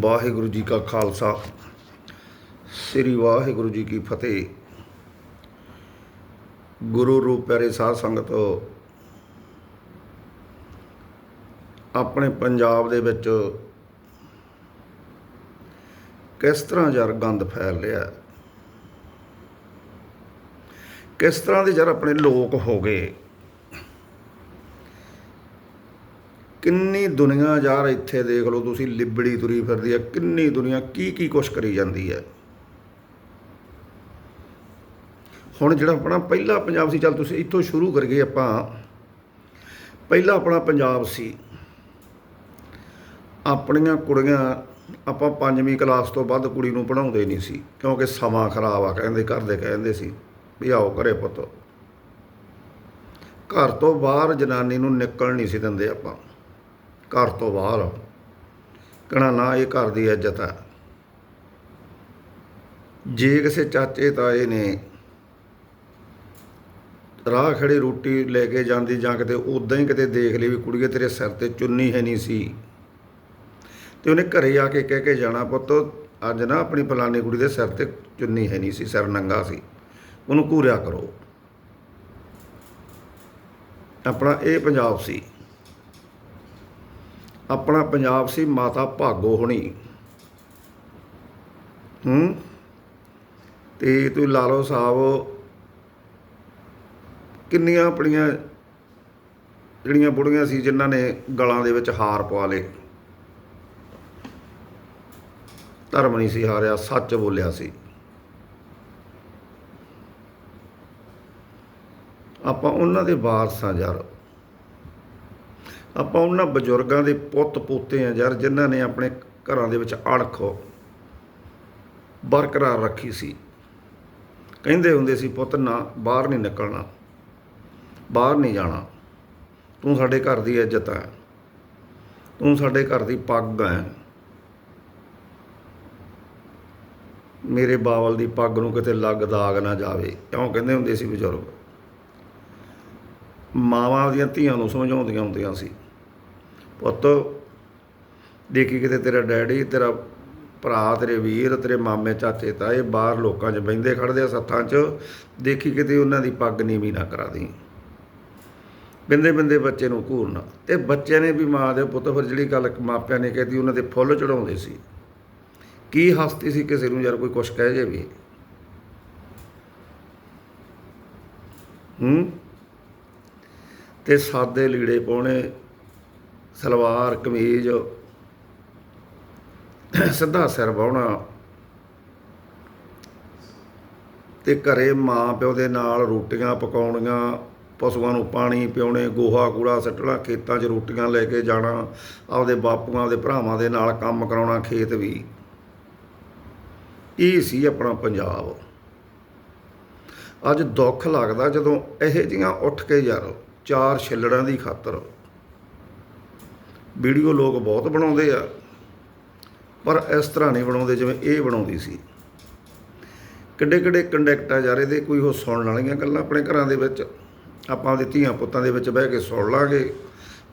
ਵਾਹਿਗੁਰੂ ਜੀ ਕਾ ਖਾਲਸਾ, ਸ੍ਰੀ ਵਾਹਿਗੁਰੂ ਜੀ ਕੀ ਫਤਿਹ ਗੁਰੂ ਰੂਪ ਪਿਆਰੇ ਸਾਧ ਸੰਗਤ, ਆਪਣੇ ਪੰਜਾਬ ਦੇ ਵਿੱਚ ਕਿਸ ਤਰ੍ਹਾਂ ਯਾਰ ਗੰਦ ਫੈਲ ਰਿਹਾ ਹੈ? ਕਿਸ ਤਰ੍ਹਾਂ ਦੇ ਯਾਰ ਆਪਣੇ ਲੋਕ ਹੋ ਗਏ? ਕਿੰਨੀ ਦੁਨੀਆ ਯਾਰ ਇੱਥੇ ਦੇਖ ਲਓ ਤੁਸੀਂ ਲਿਬੜੀ ਤੁਰੀ ਫਿਰਦੀ ਹੈ, ਕਿੰਨੀ ਦੁਨੀਆ ਕੀ ਕੀ ਕੁਛ ਕਰੀ ਜਾਂਦੀ ਹੈ। ਹੁਣ ਜਿਹੜਾ ਆਪਣਾ ਪਹਿਲਾ ਪੰਜਾਬ ਸੀ, ਚੱਲ ਤੁਸੀਂ ਇੱਥੋਂ ਸ਼ੁਰੂ ਕਰੀਏ ਆਪਾਂ। ਪਹਿਲਾ ਆਪਣਾ ਪੰਜਾਬ ਸੀ। ਆਪਣੀਆਂ ਕੁੜੀਆਂ ਆਪਾਂ ਪੰਜਵੀਂ ਕਲਾਸ ਤੋਂ ਵੱਧ ਕੁੜੀ ਨੂੰ ਪੜਾਉਂਦੇ ਨਹੀਂ ਸੀ, ਕਿਉਂਕਿ ਸਮਾਂ ਖਰਾਬ ਆ, ਕਹਿੰਦੇ ਘਰ ਦੇ ਕਹਿੰਦੇ ਸੀ। ਵੀ ਆਓ ਘਰੇ ਪੁੱਤ। ਘਰ ਤੋਂ ਬਾਹਰ ਜਨਾਨੀ ਨੂੰ ਨਿਕਲ ਨਹੀਂ ਸੀ ਦਿੰਦੇ ਆਪਾਂ। ਘਰ ਤੋਂ ਬਾਹਰ। ਕਹਣਾ, ਨਾ, ਇਹ ਘਰ ਦੀ ਇੱਜ਼ਤ ਹੈ। ਜੇ ਕਿਸੇ ਚਾਚੇ ਤਾਏ ਨੇ ਰਾਹ ਖੜੀ ਰੋਟੀ ਲੈ ਕੇ ਜਾਂਦੀ ਜਾਂ ਕਿਤੇ ਉਦਾਂ ਹੀ ਕਿਤੇ ਦੇਖ ਲਈ ਵੀ ਕੁੜੀਏ ਤੇਰੇ ਸਿਰ ਤੇ ਚੁੰਨੀ ਹੈ ਨਹੀਂ ਸੀ, ਤੇ ਉਹਨੇ ਘਰੇ ਆ ਕੇ ਕਹਿ ਕੇ ਜਾਣਾ ਪੁੱਤ, ਅੱਜ ਨਾ ਆਪਣੀ ਫਲਾਨੀ ਕੁੜੀ ਦੇ ਸਿਰ ਤੇ ਚੁੰਨੀ ਹੈ ਨਹੀਂ ਸੀ, ਸਿਰ ਨੰਗਾ ਸੀ। ਉਹਨੂੰ ਘੂਰਿਆ ਕਰੋ। ਆਪਣਾ ਇਹ ਪੰਜਾਬ ਸੀ। ਆਪਣਾ ਪੰਜਾਬ ਸੀ, ਮਾਤਾ ਭਾਗੋ ਹੋਣੀ। ਹੂੰ? ਤੇ ਤੂੰ ਲਾ ਲਓ ਸਾਹਿਬ ਕਿੰਨੀਆਂ ਆਪਣੀਆਂ ਜਿਹੜੀਆਂ ਬੁੜੀਆਂ ਸੀ, ਜਿਨ੍ਹਾਂ ਨੇ ਗਲਾਂ ਦੇ ਵਿੱਚ ਹਾਰ ਪਵਾ ਲਏ। ਧਰਮ ਨਹੀਂ ਸੀ ਹਾਰਿਆ, ਸੱਚ ਬੋਲਿਆ ਸੀ। ਆਪਾਂ ਉਹਨਾਂ ਦੇ ਵਾਰਸ ਹਾਂ ਯਾਰ। ਆਪਾਂ ਉਹਨਾਂ ਬਜ਼ੁਰਗਾਂ ਦੇ ਪੁੱਤ ਪੋਤੇ ਆ ਯਾਰ, ਜਿਨ੍ਹਾਂ ਨੇ ਆਪਣੇ ਘਰਾਂ ਦੇ ਵਿੱਚ ਅਣਖ ਬਰਕਰਾਰ ਰੱਖੀ ਸੀ। ਕਹਿੰਦੇ ਹੁੰਦੇ ਸੀ, ਪੁੱਤ, ਨਾ, ਬਾਹਰ ਨਹੀਂ ਨਿਕਲਣਾ, ਬਾਹਰ ਨਹੀਂ ਜਾਣਾ। ਤੂੰ ਸਾਡੇ ਘਰ ਦੀ ਇੱਜ਼ਤ ਹੈ। ਤੂੰ ਸਾਡੇ ਘਰ ਦੀ ਪੱਗ ਹੈ। ਮੇਰੇ ਬਾਵਲ ਦੀ ਪੱਗ ਨੂੰ ਕਿਤੇ ਲੱਗ ਦਾਗ ਨਾ ਜਾਵੇ। ਕਿਉਂ ਕਹਿੰਦੇ ਹੁੰਦੇ ਸੀ ਬਜ਼ੁਰਗ। ਮਾਵਾਂ ਦੀਆਂ ਧੀਆਂ ਨੂੰ ਸਮਝਾਉਂਦੀਆਂ ਹੁੰਦੀਆਂ ਸੀ। ਪੁੱਤ, ਦੇਖੀ ਕਿਤੇ ਤੇਰਾ ਡੈਡੀ, ਤੇਰਾ ਭਰਾ, ਤੇਰੇ ਵੀਰ, ਤੇਰੇ ਮਾਮੇ, ਚਾਚੇ, ਤਾਏ ਬਾਹਰ ਲੋਕਾਂ 'ਚ ਬਹਿੰਦੇ ਖੜਦੇ ਆ ਸੱਥਾਂ 'ਚ, ਦੇਖੀ ਕਿਤੇ ਉਹਨਾਂ ਦੀ ਪੱਗ ਨੀਵੀਂ ਨਾ ਕਰਾ ਦੀ ਬਿੰਦੇ ਬਿੰਦੇ ਬੱਚੇ ਨੂੰ ਘੂਰਨਾ। ਤੇ ਬੱਚਿਆਂ ਨੇ ਵੀ ਮਾਂ ਦੇ ਪੁੱਤ ਫਿਰ ਜਿਹੜੀ ਗੱਲ ਮਾਪਿਆਂ ਨੇ ਕਹਿਤੀ, ਉਹਨਾਂ ਦੇ ਫੁੱਲ ਚੜਾਉਂਦੇ ਸੀ। ਕੀ ਹਸਤੀ ਸੀ ਕਿਸੇ ਨੂੰ, ਯਾਰ ਕੋਈ ਕੁਛ ਕਹਿ ਜੇ ਵੀ। ਹੂੰ? ਤੇ ਸਾਦੇ ਲੀੜੇ ਪਾਉਣੇ, ਸਲਵਾਰ, ਕਮੀਜ਼, ਸਿੱਧਾ ਸਿਰ ਵਾਉਣਾ ਤੇ ਘਰੇ ਮਾਂ ਪਿਓ ਦੇ ਨਾਲ ਰੋਟੀਆਂ ਪਕਾਉਣੀਆਂ, ਪਸ਼ੂਆਂ ਨੂੰ ਪਾਣੀ ਪਿਉਣੇ, ਗੋਹਾ ਕੂੜਾ ਸੱਟਣਾ, ਖੇਤਾਂ 'ਚ ਰੋਟੀਆਂ ਲੈ ਕੇ ਜਾਣਾ, ਆਪਦੇ ਬਾਪੂਆਂ ਦੇ ਭਰਾਵਾਂ ਦੇ ਨਾਲ ਕੰਮ ਕਰਾਉਣਾ, ਖੇਤ ਵੀ। ਇਹ ਸੀ ਆਪਣਾ ਪੰਜਾਬ। ਅੱਜ ਦੁੱਖ ਲੱਗਦਾ ਜਦੋਂ ਇਹੋ ਜੀਆਂ ਉੱਠ ਕੇ ਯਾਰ ਚਾਰ ਛਿੱਲੜਾਂ ਦੀ ਖਾਤਰ। ਵੀਡੀਓ ਲੋਕ ਬਹੁਤ ਬਣਾਉਂਦੇ ਆ, ਪਰ ਇਸ ਤਰ੍ਹਾਂ ਨਹੀਂ ਬਣਾਉਂਦੇ ਜਿਵੇਂ ਇਹ ਬਣਾਉਂਦੀ ਸੀ। ਕਿੱਡੇ ਕਿੱਡੇ ਕੰਡੈਕਟ ਆ ਯਾਰ ਦੇ ਕੋਈ ਉਹ ਸੁਣਨ ਵਾਲੀਆਂ ਗੱਲਾਂ ਆਪਣੇ ਘਰਾਂ ਦੇ ਵਿੱਚ, ਆਪਾਂ ਦੇ ਧੀਆਂ ਪੁੱਤਾਂ ਦੇ ਵਿੱਚ ਬਹਿ ਕੇ ਸੁਣ ਲਾਂਗੇ।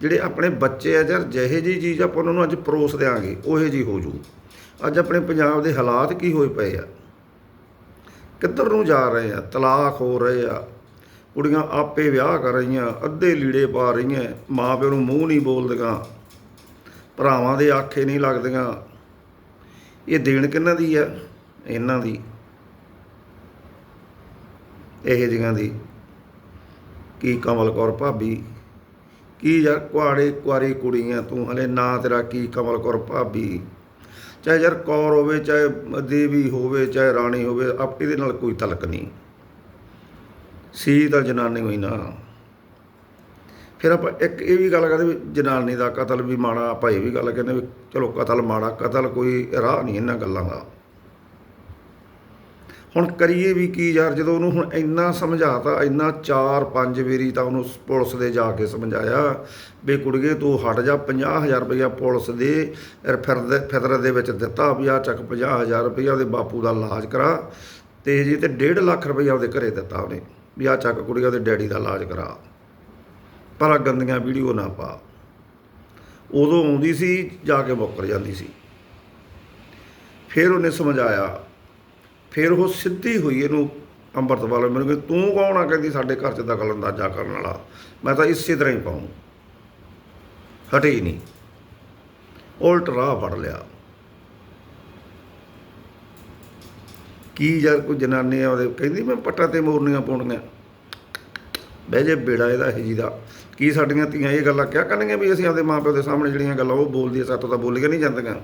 ਜਿਹੜੇ ਆਪਣੇ ਬੱਚੇ ਆ ਯਾਰ ਜਿਹੇ ਜੀ ਚੀਜ਼ ਆਪਾਂ ਉਹਨਾਂ ਨੂੰ ਅੱਜ ਪਰੋਸ ਦਿਆਂਗੇ, ਉਹੇ ਜੀ ਹੋ ਜੂ। ਅੱਜ ਆਪਣੇ ਪੰਜਾਬ ਦੇ ਹਾਲਾਤ ਕੀ ਹੋਏ ਪਏ ਆ? ਕਿੱਧਰ ਨੂੰ ਜਾ ਰਹੇ ਆ? ਤਲਾਕ ਹੋ ਰਹੇ ਆ। ਕੁੜੀਆਂ ਆਪੇ ਵਿਆਹ ਕਰ ਰਹੀਆਂ, ਅੱਧੇ ਲੀੜੇ ਪਾ ਰਹੀਆਂ, ਮਾਂ ਪਿਓ ਨੂੰ ਮੂੰਹ ਨਹੀਂ ਬੋਲਦੀਆਂ, ਭਰਾਵਾਂ ਦੇ ਆਖੇ ਨਹੀਂ ਲੱਗਦੀਆਂ। ਇਹ ਦੇਣ ਕਿਹਨਾਂ ਦੀ ਆ? ਇਹਨਾਂ ਦੀ। ਇਹ ਜਿਹੀਆਂ ਦੀ। ਕੀ ਕਮਲ ਕੌਰ ਭਾਬੀ? ਕੀ ਯਾਰ ਕੁਆੜੇ ਕੁਆਰੀ ਕੁੜੀਆਂ ਤੂੰ? ਹਲੇ ਨਾ ਤੇਰਾ ਕੀ ਕਮਲ ਕੌਰ ਭਾਬੀ? ਚਾਹੇ ਯਾਰ ਕੌਰ ਹੋਵੇ, ਚਾਹੇ ਦੇਵੀ ਹੋਵੇ, ਚਾਹੇ ਰਾਣੀ ਹੋਵੇ, ਆਪ ਇਹਦੇ ਨਾਲ ਕੋਈ ਤਲਕ ਨਹੀਂ। ਸੀ ਤਾਂ ਜਨਾਨੀ ਹੋਈ ਨਾ। ਫਿਰ ਆਪਾਂ ਇੱਕ ਇਹ ਵੀ ਗੱਲ ਕਰਦੇ ਵੀ ਜਨਾਨੀ ਦਾ ਕਤਲ ਵੀ ਮਾੜਾ, ਆਪਾਂ ਇਹ ਵੀ ਗੱਲ ਕਹਿੰਦੇ ਵੀ ਚਲੋ ਕਤਲ ਮਾੜਾ, ਕਤਲ ਕੋਈ ਰਾਹ ਨਹੀਂ ਇਹਨਾਂ ਗੱਲਾਂ ਦਾ। ਹੁਣ ਕਰੀਏ ਵੀ ਕੀ ਯਾਰ, ਜਦੋਂ ਉਹਨੂੰ ਹੁਣ ਇੰਨਾ ਸਮਝਾਤਾ, ਇੰਨਾ ਚਾਰ ਪੰਜ ਵੇਰੀ ਤਾਂ ਉਹਨੂੰ ਪੁਲਿਸ ਦੇ ਜਾ ਕੇ ਸਮਝਾਇਆ ਵੀ ਕੁੜੀਏ ਤੂੰ ਹਟ ਜਾ 50000 ਰੁਪਇਆ ਪੁਲਿਸ ਦੇ ਫਿਰਦੇ, ਫਿਤਰਤ ਦੇ ਵਿੱਚ ਦਿੱਤਾ ਵੀ ਆ ਚੱਕ 50000 ਰੁਪਇਆ ਉਹਦੇ ਬਾਪੂ ਦਾ ਇਲਾਜ ਕਰਾ ਤੇ ਜੀ ਤੇ 1.5 ਲੱਖ ਰੁਪਇਆ ਉਹਦੇ ਘਰੇ ਦਿੱਤਾ ਉਹਨੇ। ਵੀ ਆ ਚੱਕ ਕੁੜੀਆਂ ਦੇ ਡੈਡੀ ਦਾ ਇਲਾਜ ਕਰਾ। ਪਰ ਆਹ ਗੰਦੀਆਂ ਵੀਡੀਓ ਨਾ ਪਾ। ਉਦੋਂ ਆਉਂਦੀ ਸੀ, ਜਾ ਕੇ ਮੁੱਕਰ ਜਾਂਦੀ ਸੀ। ਫਿਰ ਉਹਨੇ ਸਮਝਾਇਆ। ਫਿਰ ਉਹ ਸਿੱਧੀ ਹੋਈ ਇਹਨੂੰ ਅੰਮ੍ਰਿਤਪਾਲ ਮੈਨੂੰ ਕਹਿੰਦੀ, ਤੂੰ ਕੌਣ ਆ? ਕਹਿੰਦੀ, ਸਾਡੇ ਘਰ 'ਚ ਦਖਲ ਅੰਦਾਜ਼ਾ ਕਰਨ ਵਾਲਾ। ਮੈਂ ਤਾਂ ਇਸੇ ਤਰ੍ਹਾਂ ਹੀ ਪਾਉਂ। ਹਟੇ ਹੀ ਨਹੀਂ। ਉਲਟ ਰਾਹ ਫੜ ਲਿਆ। ਕੀ ਯਾਰ ਕੋਈ ਜਨਾਨੀ ਆਉਂਦੇ ਕਹਿੰਦੀ ਮੈਂ ਪੱਟਾਂ ਤੇ ਮੋਰਨੀਆਂ ਪਾਉਣੀਆਂ। ਬਹਿ ਜੇ ਬੇੜਾ ਇਹਦਾ ਇਹ ਜੀ ਦਾ। ਕੀ ਸਾਡੀਆਂ ਧੀਆਂ ਇਹ ਗੱਲਾਂ ਕਿਆ ਕਰਨਗੀਆਂ ਵੀ ਅਸੀਂ ਆਪਦੇ ਮਾਪਿਓ ਦੇ ਸਾਹਮਣੇ ਜਿਹੜੀਆਂ ਗੱਲਾਂ ਉਹ ਬੋਲਦੀ ਐ ਸਾਤੋਂ ਤਾਂ ਬੋਲੀਆਂ ਨਹੀਂ ਜਾਂਦੀਆਂ।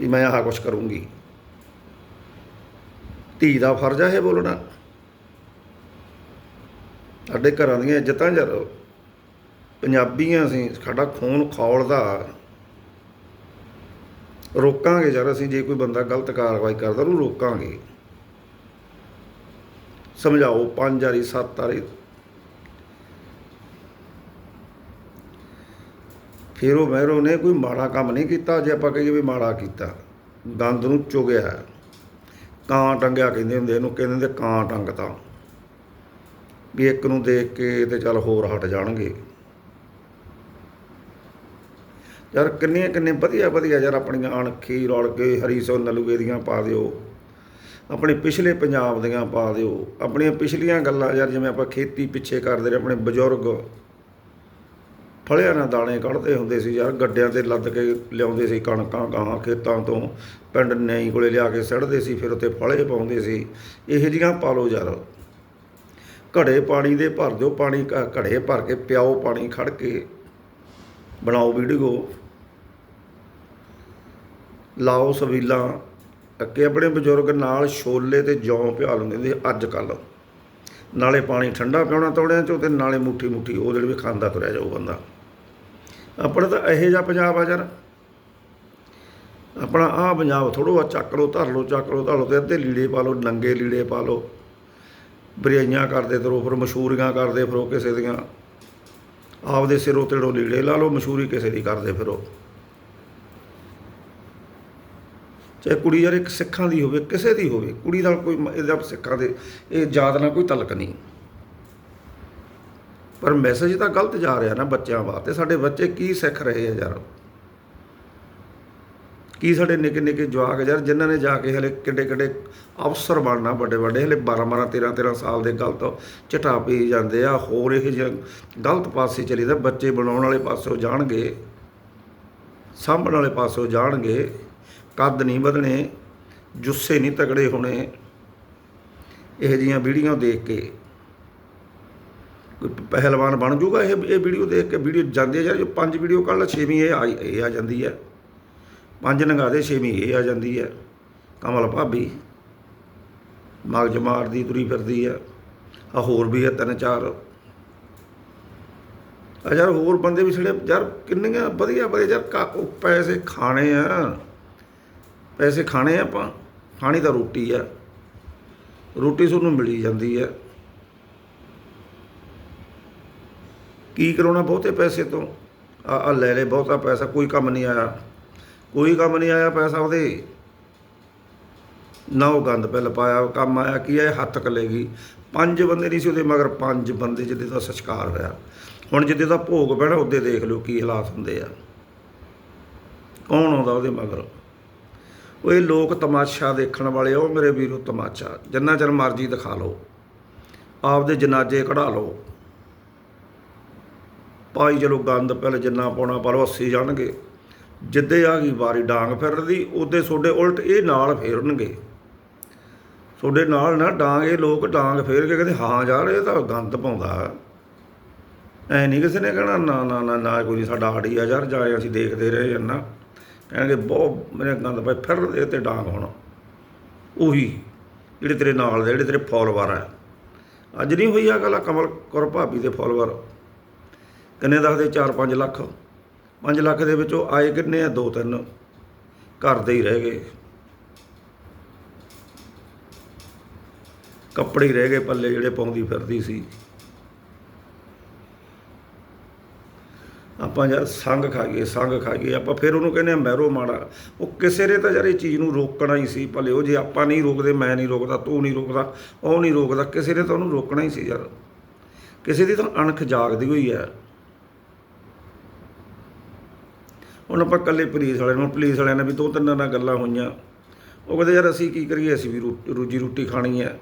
ਵੀ ਮੈਂ ਆਹ ਕੁਛ ਕਰੂੰਗੀ। ਧੀ ਦਾ ਫਰਜ਼ ਹੈ ਇਹ ਬੋਲਣਾ। ਸਾਡੇ ਘਰਾਂ ਦੀਆਂ ਇੱਜ਼ਤਾਂ ਯਾਰ, ਪੰਜਾਬੀਆਂ ਅਸੀਂ ਸਾਡਾ ਖੂਨ ਖੌਲਦਾ। ਰੋਕਾਂਗੇ ਯਾਰ, ਅਸੀਂ ਜੇ ਕੋਈ ਬੰਦਾ ਗਲਤ ਕਾਰਵਾਈ ਕਰਦਾ, ਉਹਨੂੰ ਰੋਕਾਂਗੇ। ਸਮਝਾਓ, ਪੰਜ ਵਾਰੀ, ਸੱਤ ਵਾਰੀ। ਫਿਰ ਉਹ ਮਹਿਰੋ ਨੇ ਕੋਈ ਮਾੜਾ ਕੰਮ ਨਹੀਂ ਕੀਤਾ, ਜੇ ਆਪਾਂ ਕਹੀਏ ਵੀ ਮਾੜਾ ਕੀਤਾ। ਦੰਦ ਨੂੰ ਚੁਗਿਆ। ਕਾਂ ਟੰਗਿਆ ਕਹਿੰਦੇ ਹੁੰਦੇ, ਇਹਨੂੰ ਕਹਿੰਦੇ ਹੁੰਦੇ ਕਾਂ ਟੰਗਤਾ। ਵੀ ਇੱਕ ਨੂੰ ਦੇਖ ਕੇ ਤੇ ਚੱਲ ਹੋਰ ਹਟ ਜਾਣਗੇ। ਯਾਰ ਕਿੰਨੀਆਂ ਕਿੰਨੇ ਵਧੀਆ ਵਧੀਆ ਯਾਰ ਆਪਣੀਆਂ ਅਣਖੀ ਰੋਲ ਕੇ ਹਰੀ ਸੋ ਨਲੂਏ ਦੀਆਂ ਪਾ ਦਿਓ। ਆਪਣੇ ਪਿਛਲੇ ਪੰਜਾਬ ਦੀਆਂ ਪਾ ਦਿਓ। ਆਪਣੀਆਂ ਪਿਛਲੀਆਂ ਗੱਲਾਂ ਯਾਰ ਜਿਵੇਂ ਆਪਾਂ ਖੇਤੀ ਪਿੱਛੇ ਕਰਦੇ ਰਹੇ, ਆਪਣੇ ਬਜ਼ੁਰਗ ਫਲਿਆਂ ਨਾਲ ਦਾਣੇ ਕੱਢਦੇ ਹੁੰਦੇ ਸੀ ਯਾਰ, ਗੱਡਿਆਂ ਤੇ ਲੱਦ ਕੇ ਲਿਆਉਂਦੇ ਸੀ, ਕਣਕਾਂ ਗਾਂ ਖੇਤਾਂ ਤੋਂ, ਪਿੰਡ ਨਈ ਕੋਲੇ ਲਿਆ ਕੇ ਸੜਦੇ ਸੀ, ਫਿਰ ਉੱਤੇ ਫਲੇ ਪਾਉਂਦੇ ਸੀ। ਇਹੋ ਜਿਹੀਆਂ ਪਾ ਲਓ ਯਾਰ। ਘੜੇ ਪਾਣੀ ਦੇ ਭਰ ਦਿਓ, ਪਾਣੀ ਘੜੇ ਭਰ ਕੇ ਪਿਆਓ ਪਾਣੀ ਖੜ ਕੇ। ਬਣਾਓ ਵੀਡੀਓ। ਲਾਓ ਸਵੀਲਾਂ। ਅੱਗੇ ਆਪਣੇ ਬਜ਼ੁਰਗ ਨਾਲ ਛੋਲੇ ਤੇ ਜੌਂ ਪਿਆ ਲੈਂਦੇ ਅੱਜ ਕੱਲ ਨਾਲੇ ਪਾਣੀ ਠੰਡਾ ਪਿਆਉਣਾ ਤੌੜਿਆਂ ਚੋਂ ਤੇ ਨਾਲੇ ਮੁੱਠੀ ਮੁੱਠੀ ਉਹ ਜਿਹੜੇ ਵੀ ਖਾਂਦਾ ਤੁਰਿਆ ਜਾਊ ਬੰਦਾ। ਆਪਣਾ ਤਾਂ ਇਹੋ ਜਿਹਾ ਪੰਜਾਬ ਆ ਯਾਰ। ਆਪਣਾ ਆਹ ਪੰਜਾਬ ਥੋੜੋ ਆ ਚੱਕ ਲਓ, ਧਰ ਲਓ, ਚੱਕ ਲਓ, ਧਰ ਲਓ ਤੇ ਅੱਧੇ ਲੀੜੇ ਪਾ ਲਓ, ਨੰਗੇ ਲੀੜੇ ਪਾ ਲਓ। ਬਰਿਆਈਆਂ ਕਰਦੇ ਫਿਰੋ, ਫਿਰ ਮਸ਼ਹੂਰੀਆਂ ਕਰਦੇ ਫਿਰੋ ਕਿਸੇ ਦੀਆਂ। ਆਪਦੇ ਸਿਰੋਂ ਤੇੜੋ ਲੀੜੇ ਲਾ ਲਓ, ਮਸ਼ਹੂਰੀ ਕਿਸੇ ਦੀ ਕਰਦੇ ਫਿਰੋ। ਚਾਹੇ ਕੁੜੀ ਯਾਰ ਇੱਕ ਸਿੱਖਾਂ ਦੀ ਹੋਵੇ, ਕਿਸੇ ਦੀ ਹੋਵੇ, ਕੁੜੀ ਨਾਲ ਕੋਈ ਇਹਦਾ ਸਿੱਖਾਂ ਦੇ, ਇਹ ਜਾਤ ਨਾਲ ਕੋਈ ਤਲਕ ਨਹੀਂ। ਪਰ ਮੈਸੇਜ ਤਾਂ ਗਲਤ ਜਾ ਰਿਹਾ ਨਾ ਬੱਚਿਆਂ ਵਾਸਤੇ, ਸਾਡੇ ਬੱਚੇ ਕੀ ਸਿੱਖ ਰਹੇ ਆ ਯਾਰ? ਕੀ ਸਾਡੇ ਨਿੱਕੇ ਨਿੱਕੇ ਜਵਾਕ ਯਾਰ, ਜਿਨ੍ਹਾਂ ਨੇ ਜਾ ਕੇ ਹਲੇ ਕਿੱਡੇ ਕਿੱਡੇ ਅਫਸਰ ਬਣਨਾ, ਵੱਡੇ ਵੱਡੇ, ਹਲੇ 12 12 13 13 ਸਾਲ ਦੇ ਗਲਤ ਚਟਾ ਪੀ ਜਾਂਦੇ ਆ, ਹੋਰ ਇਹ ਜਿਹੇ ਗਲਤ ਪਾਸੇ ਚਲੀ ਦਾ ਬੱਚੇ ਬਣਾਉਣ ਵਾਲੇ ਪਾਸੋਂ ਜਾਣਗੇ, ਸਾਂਭਣ ਵਾਲੇ ਪਾਸੋਂ ਜਾਣਗੇ, ਕੱਦ ਨਹੀਂ ਵਧਣੇ, ਜੁੱਸੇ ਨਹੀਂ ਤਗੜੇ ਹੋਣੇ, ਇਹ ਜੀਆਂ ਵੀਡੀਓ ਦੇਖ ਕੇ। ਕੋਈ ਪਹਿਲਵਾਨ ਬਣ ਜਾਊਗਾ ਇਹ ਇਹ ਵੀਡੀਓ ਦੇਖ ਕੇ, ਵੀਡੀਓ ਜਾਂਦੀ ਹੈ ਯਾਰ, ਜੋ ਪੰਜ ਵੀਡੀਓ ਕੱਢ ਲਾ, ਛੇਵੀਂ ਇਹ ਆ ਇਹ ਆ ਜਾਂਦੀ ਹੈ ਪੰਜ ਨੰਗਾ ਦੇ ਛੇਵੀਂ ਇਹ ਆ ਜਾਂਦੀ ਹੈ ਕਮਲ ਭਾਬੀ ਮਗਜ ਮਾਰਦੀ, ਤੁਰੀ ਫਿਰਦੀ ਆ। ਆ ਹੋਰ ਵੀ ਆ ਤਿੰਨ ਚਾਰ। ਆ ਯਾਰ ਹੋਰ ਬੰਦੇ ਵੀ ਛੜੇ ਯਾਰ ਕਿੰਨੀਆਂ ਵਧੀਆ ਵਧੀਆ ਯਾਰ ਕਾ- ਪੈਸੇ ਖਾਣੇ ਆ। ਪੈਸੇ ਖਾਣੇ ਆ ਆਪਾਂ। ਖਾਣੀ ਤਾਂ ਰੋਟੀ ਆ। ਰੋਟੀ ਤੁਹਾਨੂੰ ਮਿਲੀ ਜਾਂਦੀ ਹੈ ਕੀ ਕਰਾਉਣਾ ਬਹੁਤੇ ਪੈਸੇ ਤੋਂ? ਆ ਆ ਲੈ ਲੈ ਬਹੁਤਾ ਪੈਸਾ, ਕੋਈ ਕੰਮ ਨਹੀਂ ਆਇਆ। ਕੋਈ ਕੰਮ ਨਹੀਂ ਆਇਆ ਪੈਸਾ ਉਹਦੇ। ਨਾ ਉਹ ਗੰਦ ਪਿੱਲ ਪਾਇਆ ਕੰਮ ਆਇਆ ਕੀ ਹੈ ਹੱਥ ਕੱਲੇਗੀ ਪੰਜ ਬੰਦੇ ਨਹੀਂ ਸੀ ਉਹਦੇ ਮਗਰ ਪੰਜ ਬੰਦੇ ਜਿਹਦੇ ਦਾ ਸੰਸਕਾਰ ਹੋਇਆ। ਹੁਣ ਜਿਹਦੇ ਦਾ ਭੋਗ ਪੈਣਾ ਉਹਦੇ ਦੇਖ ਲਿਓ ਕੀ ਹਾਲਾਤ ਹੁੰਦੇ ਆ। ਕੌਣ ਆਉਂਦਾ ਉਹਦੇ ਮਗਰ? ਉਹ ਇਹ ਲੋਕ ਤਮਾਸ਼ਾ ਦੇਖਣ ਵਾਲੇ ਆ, ਉਹ ਮੇਰੇ ਵੀਰੋ ਤਮਾਸ਼ਾ। ਜਿੰਨਾ ਚਿਰ ਮਰਜ਼ੀ ਦਿਖਾ ਲਓ। ਆਪਦੇ ਜਨਾਜੇ ਕਢਾ ਲਓ। ਪਾਈ ਚਲੋ ਗੰਦ ਪਹਿਲੇ ਜਿੰਨਾ ਪਾਉਣਾ ਪਾ ਲਓ ਜਾਣਗੇ। ਜਿੱਦੇ ਆ ਗਈ ਵਾਰੀ ਡਾਂਗ ਫਿਰਦੀ, ਉਹਦੇ ਤੁਹਾਡੇ ਉਲਟ ਇਹ ਨਾਲ ਫੇਰਨਗੇ। ਤੁਹਾਡੇ ਨਾਲ ਨਾ ਡਾਂਗ, ਇਹ ਲੋਕ ਡਾਂਗ ਫੇਰ ਕੇ ਕਹਿੰਦੇ, ਹਾਂ ਯਾਰ, ਇਹ ਤਾਂ ਗੰਦ ਪਾਉਂਦਾ। ਐ ਨਹੀਂ ਕਿਸੇ ਨੇ ਕਹਿਣਾ, ਨਾ ਨਾ ਨਾ ਨਾ ਕੋਈ ਨਹੀਂ ਸਾਡਾ ਆੜੀ ਆ ਯਾਰ ਜਾਏ ਅਸੀਂ ਦੇਖਦੇ ਰਹੇ ਜੰਨਾ ਕਹਿਣਗੇ, ਬਹੁਤ ਮੇਰੇ ਗੰਦ ਪਏ ਫਿਰਦੇ ਤੇ ਡਾਂਗ ਹੋਣਾ। ਉਹੀ, ਜਿਹੜੇ ਤੇਰੇ ਨਾਲ ਦੇ, ਜਿਹੜੇ ਤੇਰੇ ਫੋਲੋਵਰ ਆ। ਅੱਜ ਨਹੀਂ ਹੋਈ ਆ ਗੱਲ, ਕਮਲ ਕੌਰ ਭਾਬੀ ਦੇ ਫੋਲੋਵਰ ਕਿੰਨੇ ਦੱਸਦੇ? 4-5 ਲੱਖ। 5 ਲੱਖ ਦੇ ਵਿੱਚੋਂ ਆਏ ਕਿੰਨੇ ਆ? ਦੋ, ਤਿੰਨ। ਘਰ ਦੇ ਹੀ ਰਹਿ ਗਏ। ਕੱਪੜੇ ਹੀ ਰਹਿ ਗਏ ਪੱਲੇ ਜਿਹੜੇ ਪਾਉਂਦੀ ਫਿਰਦੀ ਸੀ। ਆਪਾਂ ਯਾਰ ਸੰਗ ਖਾ ਗਏ ਸੰਗ ਖਾ ਆਪਾਂ ਫਿਰ ਉਹਨੂੰ ਕਹਿੰਦੇ ਆ ਮਹਿਰੋ ਮਾੜਾ। ਉਹ ਕਿਸੇ ਨੇ ਤਾਂ ਯਾਰ ਇਹ ਚੀਜ਼ ਨੂੰ ਰੋਕਣਾ ਹੀ ਸੀ, ਭਲੇ ਉਹ ਜੇ ਆਪਾਂ ਨਹੀਂ ਰੋਕਦੇ, ਮੈਂ ਨਹੀਂ ਰੋਕਦਾ, ਤੂੰ ਨਹੀਂ ਰੋਕਦਾ, ਉਹ ਨਹੀਂ ਰੋਕਦਾ, ਕਿਸੇ ਨੇ ਤਾਂ ਉਹਨੂੰ ਰੋਕਣਾ ਹੀ ਸੀ ਯਾਰ। ਕਿਸੇ ਦੀ ਤਾਂ ਅਣਖ ਜਾਗਦੀ ਹੋਈ ਹੈ। ਹੁਣ ਆਪਾਂ ਇਕੱਲੇ ਪੁਲਿਸ ਵਾਲਿਆਂ ਨੂੰ ਪੁਲਿਸ ਵਾਲਿਆਂ ਨੇ ਵੀ ਦੋ ਤਿੰਨ ਨਾਲ ਗੱਲਾਂ ਹੋਈਆਂ। ਉਹ ਕਹਿੰਦੇ ਯਾਰ ਅਸੀਂ ਕੀ ਕਰੀਏ, ਅਸੀਂ ਵੀ ਰੋ- ਰੋਜੀ ਰੋਟੀ ਖਾਣੀ ਹੈ।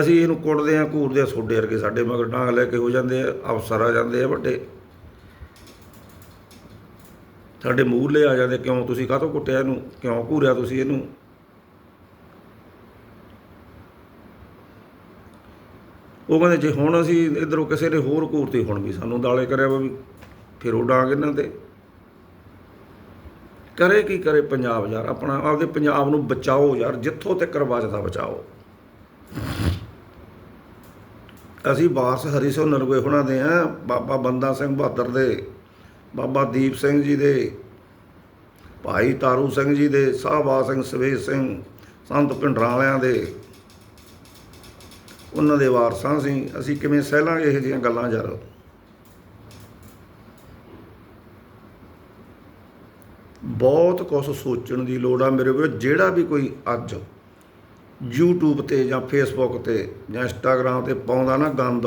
ਅਸੀਂ ਇਹਨੂੰ ਕੁੱਟਦੇ ਆ ਘੂਰਦੇ ਆ ਸੋਡੇ ਵਰਗੇ ਸਾਡੇ ਮਗਰ ਡਾਂਗ ਲੈ ਕੇ ਹੋ ਜਾਂਦੇ ਆ, ਅਫਸਰ ਆ ਜਾਂਦੇ ਆ ਵੱਡੇ। ਸਾਡੇ ਮੂਹਰਲੇ ਆ ਜਾਂਦੇ, ਕਿਉਂ ਤੁਸੀਂ ਕਾਹਤੋਂ ਕੁੱਟਿਆ ਇਹਨੂੰ? ਕਿਉਂ ਘੂਰਿਆ ਤੁਸੀਂ ਇਹਨੂੰ? ਉਹ ਕਹਿੰਦੇ ਜੇ ਹੁਣ ਅਸੀਂ ਇਧਰੋਂ ਕਿਸੇ ਨੇ ਹੋਰ ਘੂਰਤੀ, ਹੁਣ ਵੀ ਸਾਨੂੰ ਦਾਲੇ ਕਰਿਆ ਵਾ ਵੀ, ਫਿਰ ਉਹ ਡਾਂਗ ਇਹਨਾਂ ਤੇ। ਕਰੇ ਕੀ ਕਰੇ ਪੰਜਾਬ ਯਾਰ, ਆਪਣਾ ਆਪਦੇ ਪੰਜਾਬ ਨੂੰ ਬਚਾਓ ਯਾਰ, ਜਿੱਥੋਂ ਤੱਕ ਬਚਦਾ ਬਚਾਓ। ਅਸੀਂ ਵਾਰਸ ਹਰੀ ਸਿੰਘ ਨਰਵੇ ਹੁਣਾਂ ਦੇ ਆ, ਬਾਬਾ ਬੰਦਾ ਸਿੰਘ ਬਹਾਦਰ ਦੇ, ਬਾਬਾ ਦੀਪ ਸਿੰਘ ਜੀ ਦੇ, ਭਾਈ ਤਾਰੂ ਸਿੰਘ ਜੀ ਦੇ ਸਾਹਬਾ ਸਿੰਘ ਸਵੇਜ ਸਿੰਘ, ਸੰਤ ਪਿੰਡਰਾਂ ਦੇ। ਉਹਨਾਂ ਦੇ ਵਾਰਸਾਂ ਸੀ। ਅਸੀਂ ਕਿਵੇਂ ਸਹਿਲਾਂਗੇ ਇਹੋ ਜਿਹੀਆਂ ਗੱਲਾਂ ਯਾਰ? ਬਹੁਤ ਕੁਝ ਸੋਚਣ ਦੀ ਲੋੜ ਆ ਮੇਰੇ ਕੋਲ ਜਿਹੜਾ ਵੀ ਕੋਈ ਅੱਜ YouTube ਤੇ ਜਾਂ Facebook ਤੇ ਜਾਂ Instagram ਤੇ ਪਾਉਂਦਾ ਨਾ ਗੰਦ,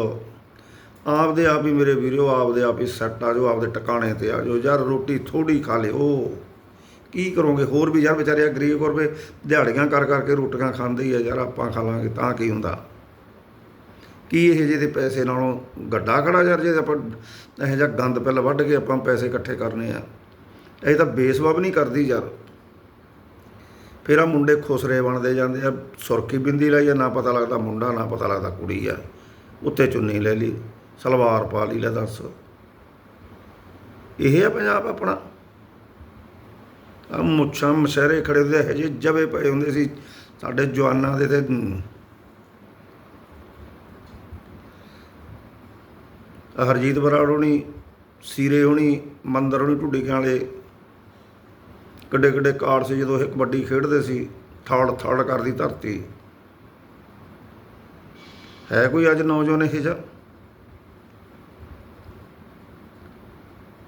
ਆਪਦੇ ਆਪ ਹੀ ਮੇਰੇ ਵੀਰੋ, ਆਪਦੇ ਆਪ ਹੀ ਸੈੱਟ ਆ ਜਾਓ, ਆਪਦੇ ਟਿਕਾਣੇ ਤੇ ਆ ਜਾਓ। ਯਾਰ ਰੋਟੀ ਥੋੜੀ ਖਾ ਲਿਓ ਕੀ ਕਰੋਗੇ? ਹੋਰ ਵੀ ਯਾਰ ਵਿਚਾਰੇ ਗਰੀਬ ਗੁਰਬੇ ਦਿਹਾੜੀਆਂ ਕਰ ਕਰਕੇ ਰੋਟੀਆਂ ਖਾਂਦੇ ਹੀ ਆ, ਯਾਰ ਆਪਾਂ ਖਾ ਲਾਂਗੇ, ਤਾਂ ਕੀ ਹੁੰਦਾ? ਕੀ ਇਹ ਜਿਹੇ ਦੇ ਪੈਸੇ ਨਾਲੋਂ ਗੱਡਾ ਖੜਾ ਯਾਰ, ਜੇ ਆਪਾਂ ਇਹੋ ਜਿਹਾ ਗੰਦ ਪਹਿਲਾਂ ਵੱਢ ਕੇ ਆਪਾਂ ਪੈਸੇ ਇਕੱਠੇ ਕਰਨੇ ਆ? ਇਹ ਤਾਂ ਬੇਸਬਬ ਨਹੀਂ ਕਰਦੀ ਯਾਰ। ਫਿਰ ਆ ਮੁੰਡੇ ਖੁਸਰੇ ਬਣਦੇ ਜਾਂਦੇ ਆ, ਸੁਰਖੀ ਬਿੰਦੀ ਲਾਈ ਆ, ਨਾ ਪਤਾ ਲੱਗਦਾ ਮੁੰਡਾ, ਨਾ ਪਤਾ ਲੱਗਦਾ ਕੁੜੀ ਆ। ਉੱਤੇ ਚੁੰਨੀ ਲੈ ਲਈ, ਸਲਵਾਰ ਪਾ ਲਈ, ਲੈ ਦੱਸ। ਇਹ ਆ ਪੰਜਾਬ ਆਪਣਾ। ਆ ਮੁੱਛਾਂ ਮਸ਼ਹਿਰੇ ਖੜੇ ਹੁੰਦੇ ਇਹ ਜਿਹੇ ਜਵੇ ਪਏ ਹੁੰਦੇ ਸੀ, ਸਾਡੇ ਜਵਾਨਾਂ ਦੇ ਤੇ। ਹਰਜੀਤ ਬਰਾੜ ਹੋਣੀ, ਸੀਰੇ ਹੋਣੀ, ਮੰਦਰ ਹੋਣੀ, ਢੁੱਡੀਆਂ ਵਾਲੇ ਕਿੱਡੇ ਕਿੱਡੇ ਕਾਰ ਸੀ ਜਦੋਂ ਇਹ ਕਬੱਡੀ ਖੇਡਦੇ ਸੀ ਥੜ ਥੜ ਕਰਦੀ ਧਰਤੀ। ਹੈ ਕੋਈ ਅੱਜ ਨੌਜਵਾਨ ਇਹ ਜਿਹਾ?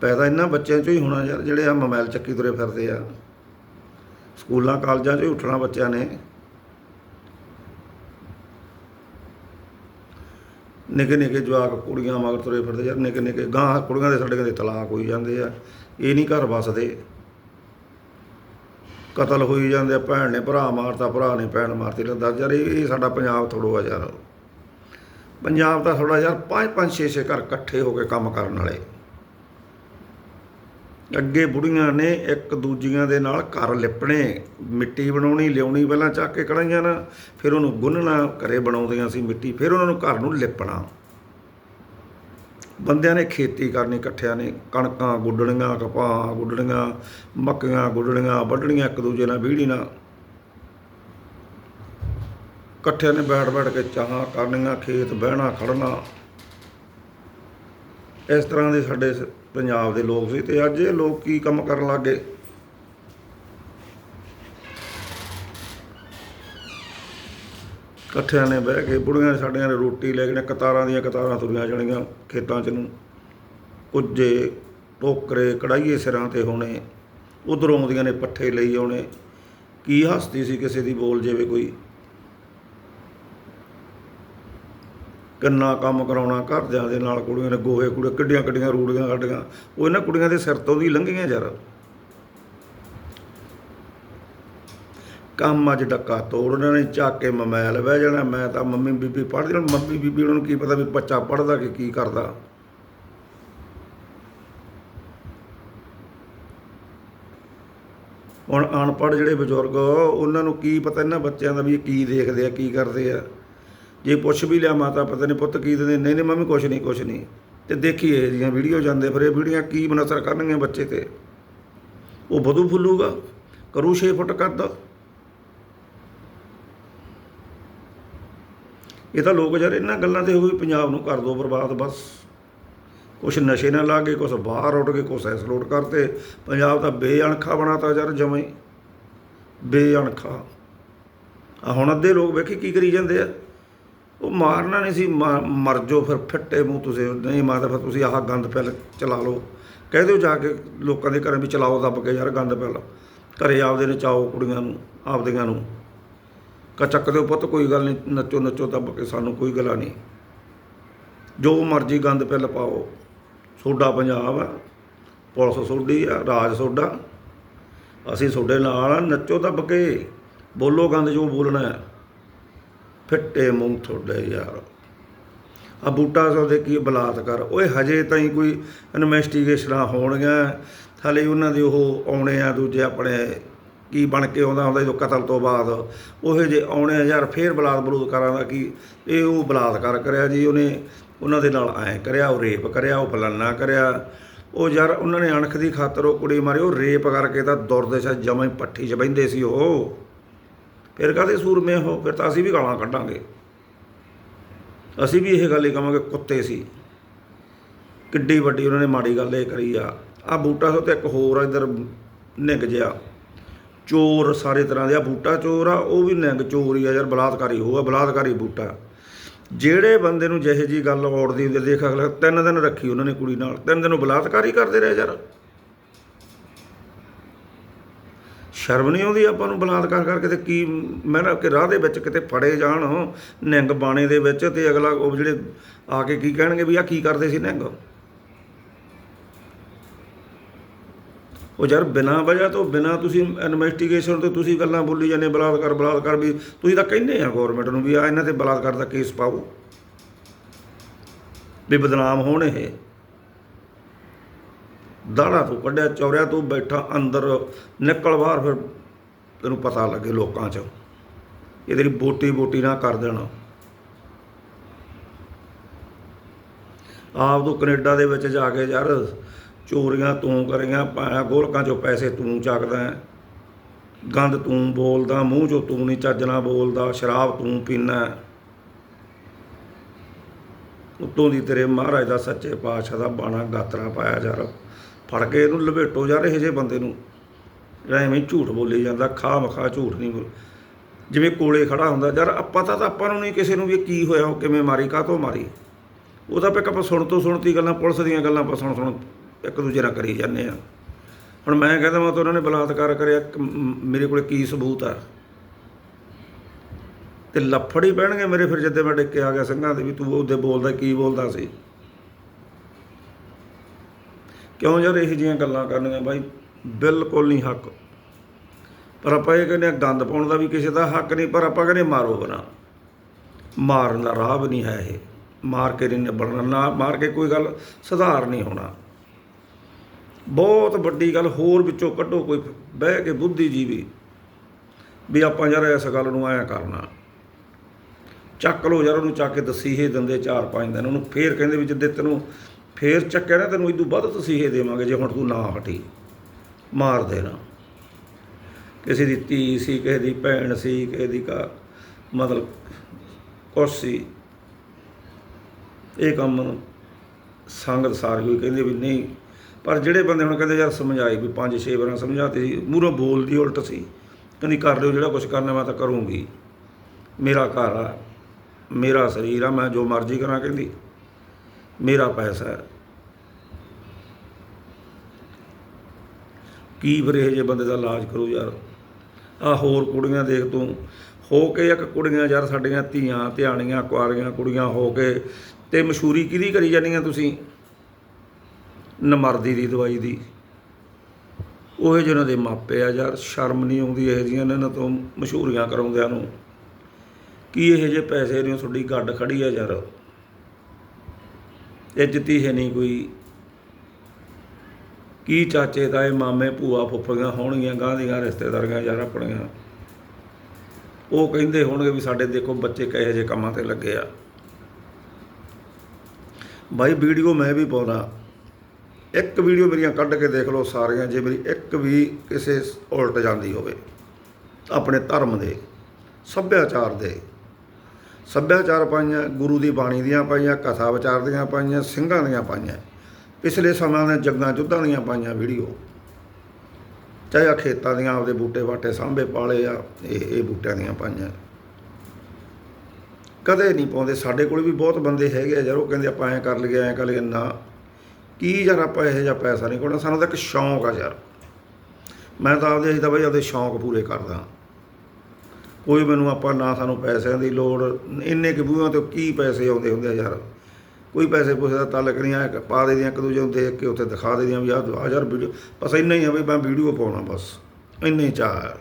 ਪੈਦਾ ਇਹਨਾਂ ਬੱਚਿਆਂ ਚੋਂ ਹੀ ਹੋਣਾ ਯਾਰ, ਜਿਹੜੇ ਆ ਮੋਬਾਈਲ ਚੱਕੀ ਤੁਰੇ ਫਿਰਦੇ ਆ। ਸਕੂਲਾਂ, ਕਾਲਜਾਂ 'ਚ ਹੀ ਉੱਠਣਾ ਬੱਚਿਆਂ ਨੇ। ਨਿੱਕੇ ਨਿੱਕੇ ਜਵਾਕ ਕੁੜੀਆਂ ਮਗਰ ਤੁਰੇ ਫਿਰਦੇ ਯਾਰ, ਨਿੱਕੇ ਨਿੱਕੇ ਗਾਂ ਕੁੜੀਆਂ ਦੇ ਸਾਡੇ ਕਹਿੰਦੇ ਤਲਾਕ ਹੋਈ ਜਾਂਦੇ ਆ। ਇਹ ਨਹੀਂ ਘਰ ਵਸਦੇ। ਕਤਲ ਹੋਈ ਜਾਂਦੇ ਆ, ਭੈਣ ਨੇ ਭਰਾ ਮਾਰਤਾ, ਭਰਾ ਨੇ ਭੈਣ ਮਾਰਤੀ ਲੱਦਾ ਯਾਰ, ਇਹ ਸਾਡਾ ਪੰਜਾਬ ਥੋੜੋ ਆ ਯਾਰ ਪੰਜਾਬ ਦਾ ਥੋੜਾ ਯਾਰ ਪੰਜ ਪੰਜ, ਛੇ ਛੇ ਘਰ ਇਕੱਠੇ ਹੋ ਕੇ ਕੰਮ ਕਰਨ ਵਾਲੇ। ਅੱਗੇ ਬੁੜੀਆਂ ਨੇ ਇੱਕ ਦੂਜੀਆਂ ਦੇ ਨਾਲ ਘਰ ਲਿਪਣੇ, ਮਿੱਟੀ ਬਣਾਉਣੀ, ਲਿਆਉਣੀ, ਪਹਿਲਾਂ ਚੱਕ ਕੇ ਕੜਾਈਆਂ ਨਾ, ਫਿਰ ਉਹਨੂੰ ਗੁੰਨਣਾ, ਘਰੇ ਬਣਾਉਂਦੀਆਂ ਸੀ ਮਿੱਟੀ, ਫਿਰ ਉਹਨਾਂ ਨੂੰ ਘਰ ਨੂੰ ਲਿਪਣਾ। ਬੰਦਿਆਂ ਨੇ ਖੇਤੀ ਕਰਨੀ, ਇਕੱਠਿਆਂ ਨੇ ਕਣਕਾਂ ਗੁੱਡਣੀਆਂ, ਕਪਾਹ ਗੁੱਡਣੀਆਂ, ਮੱਕੀਆਂ ਗੁੱਡਣੀਆਂ, ਵੱਢਣੀਆਂ ਇੱਕ ਦੂਜੇ ਨਾਲ ਵੀੜੀ ਨਾਲ। ਇਕੱਠਿਆਂ ਨੇ ਬੈਠ ਬੈਠ ਕੇ ਚਾਹਾਂ ਕਰਨੀਆਂ, ਖੇਤ ਬਹਿਣਾ ਖੜਨਾ ਇਸ ਤਰ੍ਹਾਂ ਦੇ ਸਾਡੇ ਸ- ਪੰਜਾਬ ਦੇ ਲੋਕ ਸੀ ਤੇ ਅੱਜ ਇਹ ਲੋਕ ਕੀ ਕੰਮ ਕਰਨ ਲੱਗੇ ਇਕੱਠਿਆਂ ਨੇ ਬਹਿ ਕੇ ਬੁੜੀਆਂ ਸਾਡੀਆਂ ਨੇ ਰੋਟੀ ਲੈ ਕੇ ਕਤਾਰਾਂ ਦੀਆਂ ਕਤਾਰਾਂ ਤੁਰੀਆਂ ਜਾਣੀਆਂ ਖੇਤਾਂ 'ਚ ਨੂੰ। ਕੁੱਜੇ, ਟੋਕਰੇ ਕੜਾਈਏ ਸਿਰਾਂ ਤੇ ਹੋਣੇ, ਉਧਰੋਂ ਆਉਂਦੀਆਂ ਨੇ ਪੱਠੇ ਲਈ ਆਉਣੇ। ਕੀ ਹਸਤੀ ਸੀ ਕਿਸੇ ਦੀ ਬੋਲ ਜਾਵੇ ਕੋਈ? ਕਿੰਨਾ ਕੰਮ ਕਰਾਉਣਾ ਘਰਦਿਆਂ ਦੇ ਨਾਲ ਕੁੜੀਆਂ ਨੇ ਗੋਹੇ ਕੁੜੇ ਕਿੱਡੀਆਂ ਕਿੱਡੀਆਂ ਰੂੜੀਆਂ ਕੱਢੀਆਂ ਉਹ ਇਹਨਾਂ ਕੁੜੀਆਂ ਦੇ ਸਿਰ ਤੋਂ ਦੀ ਲੰਘੀਆਂ ਯਾਰ। ਕੰਮ ਅੱਜ ਡੱਕਾ ਤੋੜ ਉਹਨਾਂ ਨੇ ਚੱਕ ਕੇ ਮੋਬਾਈਲ ਬਹਿ ਜਾਣਾ। ਮੈਂ ਤਾਂ ਮੰਮੀ ਬੀਬੀ ਪੜ੍ਹਦੀ ਹੁਣ ਮੰਮੀ ਬੀਬੀ ਉਹਨਾਂ ਨੂੰ ਕੀ ਪਤਾ ਵੀ ਬੱਚਾ ਪੜ੍ਹਦਾ ਕਿ ਕੀ ਕਰਦਾ। ਹੁਣ ਅਨਪੜ੍ਹ ਜਿਹੜੇ ਬਜ਼ੁਰਗ, ਉਹਨਾਂ ਨੂੰ ਕੀ ਪਤਾ ਇਹਨਾਂ ਬੱਚਿਆਂ ਦਾ ਵੀ ਇਹ ਕੀ ਦੇਖਦੇ ਆ, ਕੀ ਕਰਦੇ ਆ। ਜੇ ਪੁੱਛ ਵੀ ਲਿਆ ਮਾਤਾ, ਪਤਾ ਨਹੀਂ ਪੁੱਤ ਕੀ ਦਿੰਦੇ। ਨਹੀਂ ਨਹੀਂ ਮੰਮੀ, ਕੁਛ ਨਹੀਂ ਕੁਛ ਨਹੀਂ ਤੇ ਦੇਖੀਏ ਇਹ ਵੀਡੀਓ ਜਾਂਦੇ ਫਿਰ ਇਹ ਵੀਡੀਓ ਕੀ ਬਨਸਰ ਕਰਨਗੀਆਂ ਬੱਚੇ ਤੇ। ਉਹ ਬਦੂ ਫੁੱਲੂਗਾ। ਕਰੂ 6 ਫੁੱਟ ਕੱਦ। ਇਹ ਤਾਂ ਲੋਕ ਯਾਰ ਇਹਨਾਂ ਗੱਲਾਂ ਤੇ ਹੋ ਗਈ ਪੰਜਾਬ ਨੂੰ ਕਰ ਦੋ ਬਰਬਾਦ, ਬਸ। ਕੁਛ ਨਸ਼ੇ ਨਾਲ ਲੱਗ ਗਏ, ਕੁਛ ਬਾਹਰ ਉੱਡ ਗਏ, ਕੁਛ ਐਸਲੋਟ ਕਰਤੇ। ਪੰਜਾਬ ਤਾਂ ਬੇਅਣਖਾ ਬਣਾਤਾ ਯਾਰ ਜਮਾਂ ਬੇਅਣਖਾ। ਆ ਹੁਣ ਅੱਧੇ ਲੋਕ ਵੇਖੀ ਕੀ ਕਰੀ ਜਾਂਦੇ ਆ। ਉਹ ਮਾਰਨਾ ਨਹੀਂ ਸੀ, ਮਾ- ਮਰ ਜਾਓ ਫਿਰ ਫਿੱਟੇ ਮੂੰਹ ਤੁਸੀਂ। ਨਹੀਂ ਮਾਰਦਾ ਫਿਰ ਤੁਸੀਂ ਆਹ ਗੰਦ ਪੈਲ ਚਲਾ ਲਓ। ਕਹਿ ਦਿਓ ਜਾ ਕੇ ਲੋਕਾਂ ਦੇ ਘਰਾਂ ਵੀ ਚਲਾਓ ਦੱਬ ਕੇ ਯਾਰ ਗੰਦ ਪੈਲ। ਘਰੇ ਆਪਦੇ ਨੇ ਚਾਓ ਕੁੜੀਆਂ ਨੂੰ, ਆਪਦੀਆਂ ਨੂੰ। ਕਾ ਚੱਕ ਦਿਓ ਪੁੱਤ, ਕੋਈ ਗੱਲ ਨਹੀਂ, ਨੱਚੋ ਨੱਚੋ ਦੱਬ ਕੇ ਸਾਨੂੰ ਕੋਈ ਗਲਾ ਨਹੀਂ। ਜੋ ਮਰਜ਼ੀ ਗੰਦ ਪਿੱਲ ਪਾਓ, ਸੋਡਾ ਪੰਜਾਬ ਆ, ਪੁਲਿਸ ਸੋਡੀ ਆ, ਰਾਜ ਸੋਡਾ ਅਸੀਂ ਤੁਹਾਡੇ ਨਾਲ ਆ, ਨੱਚੋ ਦੱਬ ਕੇ, ਬੋਲੋ ਗੰਦ ਜੋ ਬੋਲਣਾ ਹੈ। ਫਿੱਟੇ ਮੂੰਹ ਤੁਹਾਡੇ ਯਾਰ। ਆ ਬੂਟਾ ਸਾਹਿਬ ਦੇ ਕੀ ਬਲਾਤਕਾਰ ਓਏ, ਹਜੇ ਤਾਂ ਹੀ ਕੋਈ ਇਨਵੈਸਟੀਗੇਸ਼ਨਾਂ ਹੋਣਗੀਆਂ। ਹਾਲੇ ਉਹਨਾਂ ਦੇ ਉਹ ਆਉਣੇ ਆ, ਦੂਜੇ ਆਪਣੇ ਕੀ ਬਣ ਕੇ ਆਉਂਦਾ ਹੁੰਦਾ ਜਦੋਂ ਕਤਲ ਤੋਂ ਬਾਅਦ। ਉਹੇ ਜੇ ਆਉਣੇ ਆ ਯਾਰ, ਫੇਰ ਬਲਾਦ ਬਲੂਦ ਦਾ ਕਿ, ਇਹ ਉਹ ਬਲਾਤਕਾਰ ਕਰਿਆ ਜੀ, ਉਹਨੇ ਉਹਨਾਂ ਦੇ ਨਾਲ ਐ ਕਰਿਆ, ਉਹ ਰੇਪ ਕਰਿਆ, ਉਹ ਫਲਾਨਾ ਕਰਿਆ। ਉਹ ਯਾਰ ਉਹਨਾਂ ਨੇ ਅਣਖ ਦੀ ਖਾਤਰ ਉਹ ਕੁੜੀ ਮਾਰੀ, ਉਹ ਰੇਪ ਕਰਕੇ ਤਾਂ ਦੁਰਦੇ ਸਾ ਜਮਾਂ ਹੀ ਪੱਠੀ 'ਚ ਬਹਿੰਦੇ ਸੀ ਉਹ। ਫਿਰ ਕਾਹਦੇ ਸੂਰਮੇ ਹੋ ਫਿਰ ਤਾਂ ਅਸੀਂ ਵੀ ਗਾਲਾਂ ਕੱਢਾਂਗੇ। ਅਸੀਂ ਵੀ ਇਹ ਗੱਲ ਹੀ ਕਹਾਂਗੇ ਕੁੱਤੇ ਸੀ। ਕਿੱਡੀ ਵੱਡੀ ਉਹਨਾਂ ਨੇ ਮਾੜੀ ਗੱਲ ਇਹ ਕਰੀ ਆ। ਆ ਬੂਟਾ ਸੋ ਤੇ ਇੱਕ ਹੋਰ ਆ, ਇੱਧਰ ਨਿੱਗ ਜਿਆ ਚੋਰ ਸਾਰੇ ਤਰ੍ਹਾਂ ਦੇ ਆ, ਬੂਟਾ ਚੋਰ ਆ, ਉਹ ਵੀ ਨਿੰਗ ਚੋਰ ਹੀ ਆ ਯਾਰ, ਬਲਾਤਕਾਰੀ ਹੋਆ ਬਲਾਤਕਾਰੀ ਬੂਟਾ। ਜਿਹੜੇ ਬੰਦੇ ਨੂੰ ਜਿਹੇ ਜੀ ਗੱਲ ਔੜਦੀ ਹੁੰਦੀ ਦੇਖ ਅਗਲਾ, ਤਿੰਨ ਦਿਨ ਰੱਖੀ ਉਹਨਾਂ ਨੇ ਕੁੜੀ ਨਾਲ, ਤਿੰਨ ਦਿਨ ਉਹ ਬਲਾਤਕਾਰੀ ਕਰਦੇ ਰਹੇ ਯਾਰ। ਸ਼ਰਮ ਨਹੀਂ ਆਉਂਦੀ ਆਪਾਂ ਨੂੰ ਬਲਾਤਕਾਰ ਕਰਕੇ ਤੇ ਕੀ, ਮੈਂ ਨਾ ਕਿ ਰਾਹ ਦੇ ਵਿੱਚ ਕਿਤੇ ਫੜੇ ਜਾਣ ਨਿੰਗ ਬਾਣੇ ਦੇ ਵਿੱਚ ਤੇ ਅਗਲਾ, ਉਹ ਜਿਹੜੇ ਆ ਕੇ ਕੀ ਕਹਿਣਗੇ ਵੀ ਆ ਕੀ ਕਰਦੇ ਸੀ ਨਿੰਗ ਉਹ ਯਾਰ ਬਿਨਾਂ ਵਜ੍ਹਾ ਤੋਂ, ਬਿਨਾਂ ਤੁਸੀਂ ਇਨਵੈਸਟੀਗੇਸ਼ਨ ਤੋਂ ਤੁਸੀਂ ਗੱਲਾਂ ਬੋਲੀ ਜਾਂਦੇ ਬਲਾਤਕਾਰ ਬਲਾਤਕਾਰ ਵੀ। ਤੁਸੀਂ ਤਾਂ ਕਹਿੰਦੇ ਆ ਗਵਰਨਮੈਂਟ ਨੂੰ ਵੀ ਆ, ਇਹਨਾਂ ਤੇ ਬਲਾਤਕਾਰ ਦਾ ਕੇਸ ਪਾਓ। ਵੀ ਬਦਨਾਮ ਹੋਣ ਇਹ। ਦਾੜਾ ਤੋਂ ਕੱਢਿਆ, ਚੌਰਿਆ ਤੋਂ ਬੈਠਾ, ਅੰਦਰ ਨਿਕਲ ਬਾਹਰ ਫਿਰ ਤੈਨੂੰ ਪਤਾ ਲੱਗੇ ਲੋਕਾਂ 'ਚ। ਇਹ ਤੇਰੀ ਬੋਟੀ ਬੋਟੀ ਨਾ ਕਰ ਦੇਣਾ। ਆਪ ਤੋਂ ਕੈਨੇਡਾ ਦੇ ਵਿੱਚ ਜਾ ਕੇ ਯਾਰ ਚੋਰੀਆਂ ਤੂੰ ਕਰੀਆਂ ਪਾਇਆ ਗੋਲਕਾਂ 'ਚੋਂ ਪੈਸੇ ਤੂੰ ਚੱਕਦਾ ਗੰਦ ਤੂੰ ਬੋਲਦਾ, ਮੂੰਹ 'ਚੋਂ ਤੂੰ ਨਹੀਂ ਚੱਜਣਾ ਬੋਲਦਾ, ਸ਼ਰਾਬ ਤੂੰ ਪੀਨਾ ਹੈ। ਦੀ ਤੇਰੇ ਮਹਾਰਾਜ ਦਾ ਸੱਚੇ ਪਾਤਸ਼ਾਹ ਦਾ ਬਾਣਾ ਗਾਤਰਾ ਪਾਇਆ ਯਾਰ ਫੜ ਕੇ ਇਹਨੂੰ ਲਵੇਟੋ ਯਾਰ ਇਹੋ ਜਿਹੇ ਬੰਦੇ ਨੂੰ। ਜਿਹੜਾ ਐਵੇਂ ਝੂਠ ਬੋਲੀ ਜਾਂਦਾ ਖਾ ਮਖਾ ਝੂਠ ਨਹੀਂ ਬੋਲ। ਜਿਵੇਂ ਕੋਲੇ ਖੜਾ ਹੁੰਦਾ, ਯਾਰ ਆਪਾਂ ਤਾਂ ਆਪਾਂ ਨੂੰ ਨਹੀਂ ਕਿਸੇ ਨੂੰ ਵੀ ਕੀ ਹੋਇਆ, ਉਹ ਕਿਵੇਂ ਮਾਰੀ ਕਾਹ ਤੋਂ ਮਾਰੀ? ਉਹ ਤਾਂ ਆਪਾਂ ਸੁਣ ਤੋਂ ਸੁਣਤੀ ਗੱਲਾਂ, ਪੁਲਿਸ ਦੀਆਂ ਗੱਲਾਂ ਆਪਾਂ ਸੁਣ ਸੁਣ ਇੱਕ ਦੂਜੇ ਨਾਲ ਕਰੀ ਜਾਂਦੇ ਆ। ਹੁਣ ਮੈਂ ਕਹਿੰਦਾ ਮੈਂ ਤਾਂ ਉਹਨਾਂ ਨੇ ਬਲਾਤਕਾਰ ਕਰਿਆ ਕ- ਮੇਰੇ ਕੋਲ ਕੀ ਸਬੂਤ ਆ? ਤੇ ਲੱਫੜ ਹੀ ਪੈਣਗੇ ਮੇਰੇ ਫਿਰ ਜਿੱਦੇ ਮੈਂ ਡਿੱਕੇ ਆ ਗਿਆ ਸਿੰਘਾਂ ਦੇ ਵੀ ਤੂੰ ਉਹਦੇ ਬੋਲਦਾ ਕੀ ਬੋਲਦਾ ਸੀ? ਕਿਉਂ ਯਾਰ ਇਹੋ ਜਿਹੀਆਂ ਗੱਲਾਂ ਕਰਨੀਆਂ ਬਾਈ? ਬਿਲਕੁਲ ਨਹੀਂ ਹੱਕ। ਪਰ ਆਪਾਂ ਇਹ ਕਹਿੰਦੇ ਆ ਗੰਦ ਪਾਉਣ ਦਾ ਵੀ ਕਿਸੇ ਦਾ ਹੱਕ ਨਹੀਂ, ਪਰ ਆਪਾਂ ਕਹਿੰਦੇ ਮਾਰੋ ਬਣਾ। ਮਾਰਨ ਦਾ ਰਾਹ ਵੀ ਨਹੀਂ ਹੈ ਇਹ। ਮਾਰ ਕੇ ਨਹੀਂ ਨਿਬੜਨਾ, ਨਾ ਮਾਰ ਕੇ ਕੋਈ ਗੱਲ ਸੁਧਾਰ ਨਹੀਂ ਹੋਣਾ। ਬਹੁਤ ਵੱਡੀ ਗੱਲ ਹੋਰ ਵਿੱਚੋਂ ਕੱਢੋ ਕੋਈ ਬਹਿ ਕੇ ਬੁੱਧੀ ਜੀਵੀ। ਵੀ ਆਪਾਂ ਯਾਰ ਇਸ ਗੱਲ ਨੂੰ ਐਂ ਕਰਨਾ। ਚੱਕ ਲੋ ਯਾਰ ਉਹਨੂੰ ਚੱਕ ਕੇ ਤਸੀਹੇ ਦਿੰਦੇ ਚਾਰ ਪੰਜ ਦਿਨ। ਉਹਨੂੰ ਫੇਰ ਕਹਿੰਦੇ ਵੀ ਜਿੱਦੇ ਤੈਨੂੰ ਫੇਰ ਚੱਕਿਆ ਨਾ, ਤੈਨੂੰ ਇਦੋਂ ਵੱਧ ਤਸੀਹੇ ਦੇਵਾਂਗੇ ਜੇ ਹੁਣ ਤੂੰ ਨਾ ਹਟੀ। ਮਾਰ ਦੇਣਾ। ਕਿਸੇ ਦੀ ਧੀ ਸੀ, ਕਿਸੇ ਦੀ ਭੈਣ ਸੀ, ਕਿਸੇ ਦੀ ਕਾ ਮਤਲਬ ਕੁਛ ਸੀ। ਇਹ ਕੰਮ ਸੰਗਤ ਸਾਰੀ ਕੋਈ ਕਹਿੰਦੇ ਵੀ ਨਹੀਂ ਪਰ ਜਿਹੜੇ ਬੰਦੇ ਹੁਣ ਕਹਿੰਦੇ ਯਾਰ ਸਮਝਾਈ ਵੀ ਪੰਜ ਛੇ ਵਾਰਾਂ ਸਮਝਾਤੇ ਸੀ, ਮੂਹਰੋਂ ਬੋਲਦੀ ਉਲਟ ਸੀ। ਕਹਿੰਦੀ ਕਰ ਲਿਓ, ਜਿਹੜਾ ਕੁਝ ਕਰਨਾ ਮੈਂ ਤਾਂ ਕਰੂੰਗੀ। ਮੇਰਾ ਘਰ ਆ, ਮੇਰਾ ਸਰੀਰ ਆ, ਮੈਂ ਜੋ ਮਰਜ਼ੀ ਕਰਾਂ ਕਹਿੰਦੀ। ਮੇਰਾ ਪੈਸਾ ਹੈ। ਕੀ ਫਿਰ ਇਹ ਜੇ ਬੰਦੇ ਦਾ ਇਲਾਜ ਕਰੋ ਯਾਰ? ਆ ਹੋਰ ਕੁੜੀਆਂ ਦੇਖ ਤੂੰ। ਹੋ ਕੇ ਇੱਕ ਕੁੜੀਆਂ ਯਾਰ ਸਾਡੀਆਂ ਧੀਆਂ, ਧਿਆਣੀਆਂ, ਕੁਆਰੀਆਂ, ਕੁੜੀਆਂ ਹੋ ਕੇ ਤੇ ਮਸ਼ਹੂਰੀ ਕਿਹਦੀ ਕਰੀ ਜਾਂਦੀਆਂ ਤੁਸੀਂ? ਨਮਰਦੀ ਦੀ ਦਵਾਈ ਦੀ। ਉਹ ਜਿਹਨਾਂ ਦੇ ਮਾਪੇ ਆ ਯਾਰ, ਸ਼ਰਮ ਨਹੀਂ ਆਉਂਦੀ ਇਹ ਜਿਹੀਆਂ ਇਹਨਾਂ ਤੋਂ ਮਸ਼ਹੂਰੀਆਂ ਕਰਾਉਂਦਿਆਂ ਨੂੰ। ਕੀ ਇਹ ਜੇ ਪੈਸੇ ਨੇ, ਤੁਹਾਡੀ ਗੱਡ ਖੜੀ ਆ ਯਾਰ। ਇੱਜ਼ਤ ਹੀ ਹੈ ਨਹੀਂ ਕੋਈ। ਕੀ ਚਾਚੇ, ਤਾਏ, ਮਾਮੇ, ਭੂਆ, ਫੁੱਫੜੀਆਂ ਹੋਣਗੀਆਂ ਗਾਂ ਦੀਆਂ ਰਿਸ਼ਤੇਦਾਰੀਆਂ ਯਾਰ ਆਪਣੀਆਂ। ਉਹ ਕਹਿੰਦੇ ਹੋਣਗੇ ਵੀ ਸਾਡੇ ਦੇਖੋ ਬੱਚੇ ਕਹੇ ਜੇ ਕੰਮਾਂ ਤੇ ਲੱਗੇ ਆ। ਬਾਈ ਵੀਡੀਓ ਮੈਂ ਵੀ ਪਾਉਣਾ। ਇੱਕ ਵੀਡੀਓ ਮੇਰੀਆਂ ਕੱਢ ਕੇ ਦੇਖ ਲਓ ਸਾਰੀਆਂ, ਜੇ ਮੇਰੀ ਇੱਕ ਵੀ ਕਿਸੇ ਉਲਟ ਜਾਂਦੀ ਹੋਵੇ, ਆਪਣੇ ਧਰਮ ਦੇ, ਸੱਭਿਆਚਾਰ ਦੇ। ਸੱਭਿਆਚਾਰ ਪਾਈਆਂ, ਗੁਰੂ ਦੀ ਬਾਣੀ ਦੀਆਂ ਪਾਈਆਂ, ਕਥਾ ਵਿਚਾਰ ਦੀਆਂ ਪਾਈਆਂ, ਸਿੰਘਾਂ ਦੀਆਂ ਪਾਈਆਂ। ਪਿਛਲੇ ਸਮਾਂ ਦੇ ਜੰਗਾਂ ਯੁੱਧਾਂ ਦੀਆਂ ਪਾਈਆਂ ਵੀਡੀਓ। ਚਾਹੇ ਆਹ ਖੇਤਾਂ ਦੀਆਂ, ਆਪਦੇ ਬੂਟੇ ਬਾਟੇ ਸਾਂਭੇ, ਪਾਲੇ ਆ, ਇਹ ਇਹ ਬੂਟਿਆਂ ਦੀਆਂ ਪਾਈਆਂ। ਕਦੇ ਨਹੀਂ ਪਾਉਂਦੇ। ਸਾਡੇ ਕੋਲ ਵੀ ਬਹੁਤ ਬੰਦੇ ਹੈਗੇ ਆ, ਯਾਰ ਉਹ ਕਹਿੰਦੇ ਆਪਾਂ ਐਂ ਕਰ ਲਈਏ, ਐਂ ਕਰ ਲਈਏ, ਨਾ। ਕੀ ਯਾਰ ਆਪਾਂ ਇਹੋ ਜਿਹਾ ਪੈਸਾ ਨਹੀਂ ਕੋਣਾ ਸਾਨੂੰ ਤਾਂ ਇੱਕ ਸ਼ੌਂਕ ਆ ਯਾਰ। ਮੈਂ ਤਾਂ ਆਪਦੇ ਅਸੀਂ ਤਾਂ ਬਈ ਆਪਦੇ ਸ਼ੌਂਕ ਪੂਰੇ ਕਰਦਾ। ਕੋਈ ਮੈਨੂੰ ਆਪਾਂ ਨਾ ਸਾਨੂੰ ਪੈਸਿਆਂ ਦੀ ਲੋੜ, ਇੰਨੇ ਕੁ ਬੂਹਾਂ ਤੋਂ ਕੀ ਪੈਸੇ ਆਉਂਦੇ ਹੁੰਦੇ ਆ ਯਾਰ? ਕੋਈ ਪੈਸੇ ਪੂਸੇ ਦਾ ਤਾਲਕ ਨਹੀਂ ਆ ਪਾ ਦੇ ਦੀਆਂ, ਇੱਕ ਦੂਜੇ ਨੂੰ ਦੇਖ ਕੇ ਉੱਥੇ ਦਿਖਾ ਦੇ ਦੀਆਂ ਵੀ ਆਹ ਆ ਯਾਰ ਵੀਡੀਓ ਬਸ ਇੰਨਾ ਹੀ ਆ ਵੀ ਮੈਂ ਵੀਡੀਓ ਪਾਉਣਾ ਬਸ। ਇੰਨਾ ਹੀ ਚਾਹ